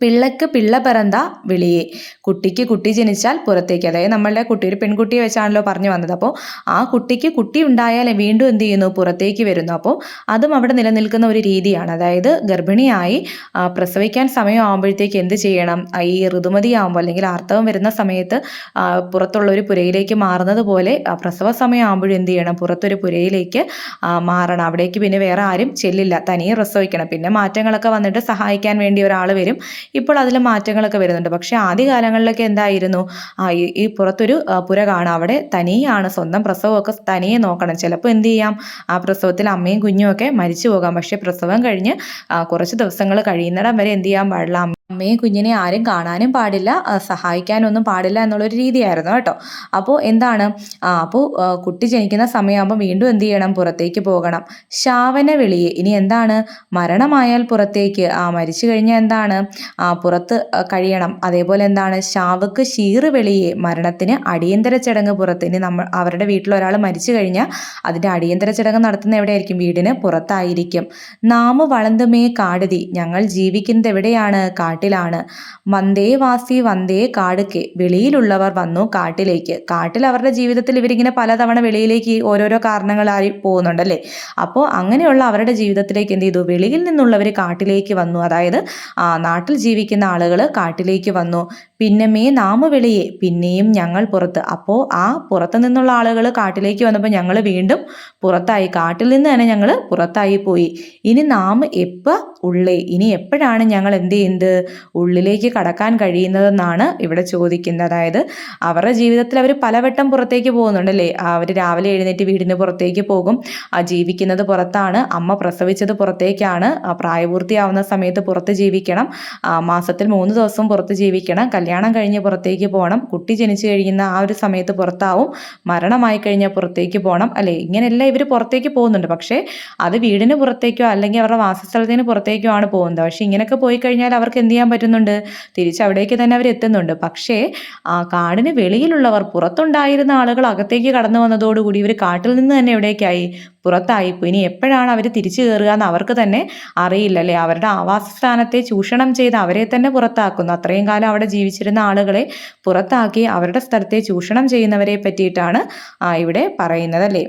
S1: പിള്ളക്ക് പിള്ള പിറന്ത വിളിയെ. കുട്ടിക്ക് കുട്ടി ജനിച്ചാൽ പുറത്തേക്ക്. അതായത് നമ്മളുടെ കുട്ടി ഒരു പെൺകുട്ടിയെ വെച്ചാണല്ലോ പറഞ്ഞു വന്നത്. അപ്പോൾ ആ കുട്ടിക്ക് കുട്ടി ഉണ്ടായാൽ വീണ്ടും എന്ത് ചെയ്യുന്നു? പുറത്തേക്ക് വരുന്നു. അപ്പോൾ അതും അവിടെ നിലനിൽക്കുന്ന ഒരു രീതിയാണ്. അതായത് ഗർഭിണിയായി പ്രസവിക്കാൻ സമയമാകുമ്പോഴത്തേക്ക് എന്ത് ചെയ്യണം? ഈ ഋതുമതിയാകുമ്പോൾ അല്ലെങ്കിൽ ആർത്തവം വരുന്ന സമയത്ത് പുറത്തുള്ള ഒരു പുരയിലേക്ക് മാറുന്നത് പോലെ പ്രസവ സമയമാകുമ്പോഴും എന്ത് ചെയ്യണം? പുറത്തൊരു പുരയിലേക്ക് മാറണം. അവിടേക്ക് പിന്നെ വേറെ ആരും ചെല്ലില്ല. തനിയെ പ്രസവിക്കണം. പിന്നെ മാറ്റങ്ങളൊക്കെ വന്നിട്ട് സഹായിക്കാൻ വേണ്ടി ഒരാൾ വരും. ഇപ്പോൾ അതിൽ മാറ്റങ്ങളൊക്കെ വരുന്നുണ്ട്. പക്ഷേ ആദ്യ കാലങ്ങളിലൊക്കെ എന്തായിരുന്നു? ആ ഈ പുറത്തൊരു പുര കാണാം. അവിടെ തനിയാണ് സ്വന്തം പ്രസവമൊക്കെ തനിയെ നോക്കണം. ചിലപ്പോൾ എന്ത് ചെയ്യാം? ആ പ്രസവത്തിൽ അമ്മയും കുഞ്ഞുമൊക്കെ മരിച്ചു പോകാം. പക്ഷേ പ്രസവം കഴിഞ്ഞ് കുറച്ച് ദിവസങ്ങൾ കഴിയുന്നിടം വരെ എന്ത് ചെയ്യാൻ പാടില്ല അമ്മയും കുഞ്ഞിനെ ആരും കാണാനും പാടില്ല സഹായിക്കാനൊന്നും പാടില്ല എന്നുള്ളൊരു രീതിയായിരുന്നു കേട്ടോ. അപ്പോൾ എന്താണ്? അപ്പോൾ കുട്ടി ജനിക്കുന്ന സമയമാകുമ്പോൾ വീണ്ടും എന്ത് ചെയ്യണം? പുറത്തേക്ക് പോകണം. ശാവന വെളിയെ ഇനി എന്താണ്? മരണമായാൽ പുറത്തേക്ക്. ആ മരിച്ചു കഴിഞ്ഞാൽ എന്താണ്? പുറത്ത് കഴിയണം. അതേപോലെ എന്താണ്? ശാവക്ക് ഷീറ് വെളിയെ മരണത്തിന് അടിയന്തര ചടങ്ങ് പുറത്ത്. ഇനി നമ്മൾ അവരുടെ വീട്ടിൽ ഒരാൾ മരിച്ചു കഴിഞ്ഞാൽ അതിന്റെ അടിയന്തര ചടങ്ങ് നടത്തുന്ന എവിടെയായിരിക്കും? വീടിന് പുറത്തായിരിക്കും. നാമ വളന്തുമേ കാടുതി. ഞങ്ങൾ ജീവിക്കുന്നത് എവിടെയാണ്? കാട്ടിൽ കാട്ടിലാണ്. വന്ദേ വാസി വന്ദേ കാടുക്കെ. വെളിയിലുള്ളവർ വന്നു കാട്ടിലേക്ക്. കാട്ടിൽ അവരുടെ ജീവിതത്തിൽ ഇവരിങ്ങനെ പലതവണ വെളിയിലേക്ക് ഓരോരോ കാരണങ്ങളായി പോകുന്നുണ്ടല്ലേ? അപ്പോൾ അങ്ങനെയുള്ള അവരുടെ ജീവിതത്തിലേക്ക് എന്ത് ചെയ്തു? വെളിയിൽ നിന്നുള്ളവർ കാട്ടിലേക്ക് വന്നു. അതായത് നാട്ടിൽ ജീവിക്കുന്ന ആളുകൾ കാട്ടിലേക്ക് വന്നു. പിന്നെ മേ നാമ വെളിയെ പിന്നെയും ഞങ്ങൾ പുറത്ത്. അപ്പോൾ ആ പുറത്ത് നിന്നുള്ള ആളുകൾ കാട്ടിലേക്ക് വന്നപ്പോൾ ഞങ്ങൾ വീണ്ടും പുറത്തായി. കാട്ടിൽ നിന്ന് തന്നെ ഞങ്ങൾ പുറത്തായി പോയി. ഇനി നാം എപ്പോൾ ഉള്ളേ? ഇനി എപ്പോഴാണ് ഞങ്ങൾ എന്ത് ചെയ്യുന്നത്? ഉള്ളിലേക്ക് കടക്കാൻ കഴിയുന്നതെന്നാണ് ഇവിടെ ചോദിക്കുന്നത്. അതായത് അവരുടെ ജീവിതത്തിൽ അവർ പലവട്ടം പുറത്തേക്ക് പോകുന്നുണ്ടല്ലേ? അവർ രാവിലെ എഴുന്നേറ്റ് വീടിന് പുറത്തേക്ക് പോകും. ജീവിക്കുന്നത് പുറത്താണ്. അമ്മ പ്രസവിച്ചത് പുറത്തേക്കാണ്. പ്രായപൂർത്തിയാവുന്ന സമയത്ത് പുറത്ത് ജീവിക്കണം. മാസത്തിൽ മൂന്ന് ദിവസം പുറത്ത് ജീവിക്കണം. കല്യാണം കഴിഞ്ഞ് പുറത്തേക്ക് പോകണം. കുട്ടി ജനിച്ചു കഴിയുന്ന ആ ഒരു സമയത്ത് പുറത്താവും. മരണമായി കഴിഞ്ഞാൽ പുറത്തേക്ക് പോകണം. അല്ലേ? ഇങ്ങനെയെല്ലാം ഇവർ പുറത്തേക്ക് പോകുന്നുണ്ട്. പക്ഷേ അത് വീടിന് പുറത്തേക്കോ അല്ലെങ്കിൽ അവരുടെ വാസസ്ഥലത്തിന് പുറത്തേക്കോ ആണ് പോകുന്നത്. പക്ഷേ ഇങ്ങനെയൊക്കെ പോയി കഴിഞ്ഞാൽ അവർക്ക് എന്ത് ചെയ്യാൻ പറ്റുന്നുണ്ട്. തിരിച്ച് അവിടേക്ക് തന്നെ അവർ എത്തുന്നുണ്ട്. പക്ഷേ ആ കാടിന് വെളിയിലുള്ളവർ പുറത്തുണ്ടായിരുന്ന ആളുകൾ അകത്തേക്ക് കടന്നു വന്നതോടുകൂടി ഇവർ കാട്ടിൽ നിന്ന് തന്നെ എവിടേക്കായി പുറത്തായിപ്പോയി ഇനി എപ്പോഴാണ് അവർ തിരിച്ചു കയറുക എന്ന് അവർക്ക് തന്നെ അറിയില്ല അല്ലേ? അവരുടെ ആവാസസ്ഥാനത്തെ ചൂഷണം ചെയ്ത് അവരെ തന്നെ പുറത്താക്കുന്നു. അത്രയും കാലം അവിടെ ജീവിച്ചിരുന്ന ആളുകളെ പുറത്താക്കി അവരുടെ സ്ഥലത്തെ ചൂഷണം ചെയ്യുന്നവരെ പറ്റിയിട്ടാണ് ഇവിടെ പറയുന്നത് അല്ലേ?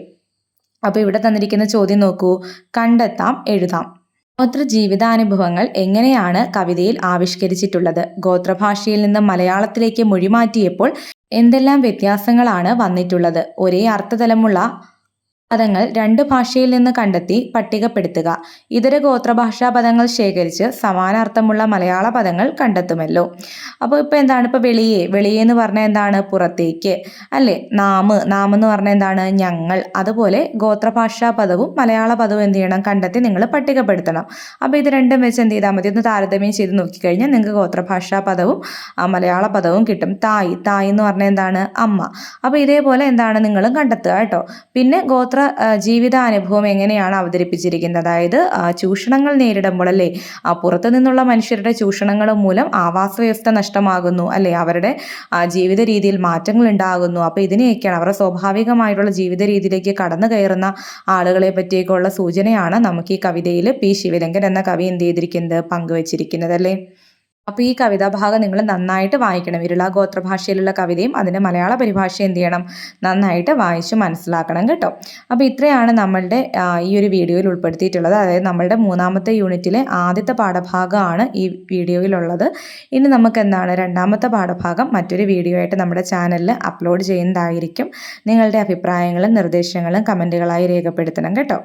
S1: അപ്പോൾ ഇവിടെ തന്നിരിക്കുന്ന ചോദ്യം നോക്കൂ. കണ്ടെത്താം എഴുതാം. ഗോത്ര ജീവിതാനുഭവങ്ങൾ എങ്ങനെയാണ് കവിതയിൽ ആവിഷ്കരിച്ചിട്ടുള്ളത്? ഗോത്രഭാഷയിൽ നിന്ന് മലയാളത്തിലേക്ക് മൊഴിമാറ്റിയപ്പോൾ എന്തെല്ലാം വ്യത്യാസങ്ങളാണ് വന്നിട്ടുള്ളത്? ഒരേ അർത്ഥതലമുള്ള പദങ്ങൾ രണ്ട് ഭാഷയിൽ നിന്ന് കണ്ടെത്തി പട്ടികപ്പെടുത്തുക. ഇതര ഗോത്രഭാഷാ പദങ്ങൾ ശേഖരിച്ച് സമാനാർത്ഥമുള്ള മലയാള പദങ്ങൾ കണ്ടെത്തുമല്ലോ. അപ്പോൾ ഇപ്പോൾ എന്താണ്? ഇപ്പോൾ വെളിയെ. വെളിയെ എന്ന് പറഞ്ഞാൽ എന്താണ്? പുറത്തേക്ക്. അല്ലേ? നാമ്. നാമെന്ന് പറഞ്ഞാൽ എന്താണ്? ഞങ്ങൾ. അതുപോലെ ഗോത്രഭാഷാ പദവും മലയാള പദവും എന്ത് ചെയ്യണം? കണ്ടെത്തി നിങ്ങൾ പട്ടികപ്പെടുത്തണം. അപ്പോൾ ഇത് രണ്ടും വെച്ച് എന്ത് ചെയ്താൽ മതി. ഒന്ന് താരതമ്യം ചെയ്ത് നോക്കിക്കഴിഞ്ഞാൽ നിങ്ങൾക്ക് ഗോത്രഭാഷാ പദവും ആ മലയാള പദവും കിട്ടും. തായ്. തായ് എന്ന് പറഞ്ഞാൽ എന്താണ്? അമ്മ. അപ്പോൾ ഇതേപോലെ എന്താണ് നിങ്ങളും കണ്ടെത്തുക കേട്ടോ. പിന്നെ ഗോത്ര ജീവിതാനുഭവം എങ്ങനെയാണ് അവതരിപ്പിച്ചിരിക്കുന്നത്? അതായത് ചൂഷണങ്ങൾ നേരിടുമ്പോൾ അല്ലേ പുറത്തു നിന്നുള്ള മനുഷ്യരുടെ ചൂഷണങ്ങൾ മൂലം ആവാസ വ്യവസ്ഥ നഷ്ടമാകുന്നു അല്ലേ? അവരുടെ ജീവിത രീതിയിൽ മാറ്റങ്ങൾ ഉണ്ടാകുന്നു. അപ്പോൾ ഇതിനെയൊക്കെയാണ് അവരുടെ സ്വാഭാവികമായിട്ടുള്ള ജീവിത രീതിയിലേക്ക് കടന്നു കയറുന്ന ആളുകളെ പറ്റിയൊക്കെയുള്ള സൂചനയാണ് നമുക്ക് ഈ കവിതയിൽ പി. ശിവലങ്കൻ എന്ന കവി എന്ത് ചെയ്തിരിക്കുന്നത് പങ്കുവച്ചിരിക്കുന്നത് അല്ലേ? അപ്പോൾ ഈ കവിതാഭാഗം നിങ്ങൾ നന്നായിട്ട് വായിക്കണം. ഇരുള ഗോത്രഭാഷയിലുള്ള കവിതയും അതിന്റെ മലയാള പരിഭാഷ എന്ത് ചെയ്യണം? നന്നായിട്ട് വായിച്ച് മനസ്സിലാക്കണം കേട്ടോ. അപ്പോൾ ഇത്രയാണ് നമ്മളുടെ ഈ ഒരു വീഡിയോയിൽ ഉൾപ്പെടുത്തിയിട്ടുള്ളത്. അതായത് നമ്മളുടെ മൂന്നാമത്തെ യൂണിറ്റിലെ ആദ്യത്തെ പാഠഭാഗമാണ് ഈ വീഡിയോയിലുള്ളത്. ഇനി നമുക്ക് എന്താണ് രണ്ടാമത്തെ പാഠഭാഗം മറ്റൊരു വീഡിയോ ആയിട്ട് നമ്മുടെ ചാനലിൽ അപ്ലോഡ് ചെയ്യുന്നതായിരിക്കും. നിങ്ങളുടെ അഭിപ്രായങ്ങളും നിർദ്ദേശങ്ങളും കമന്റുകളായി രേഖപ്പെടുത്തണം കേട്ടോ.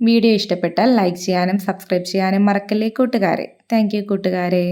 S1: വീഡിയോ ഇഷ്ടപ്പെട്ടാൽ ലൈക്ക് ചെയ്യാനും സബ്സ്ക്രൈബ് ചെയ്യാനും മറക്കല്ലേ കൂട്ടുകാരെ. താങ്ക് കൂട്ടുകാരെ.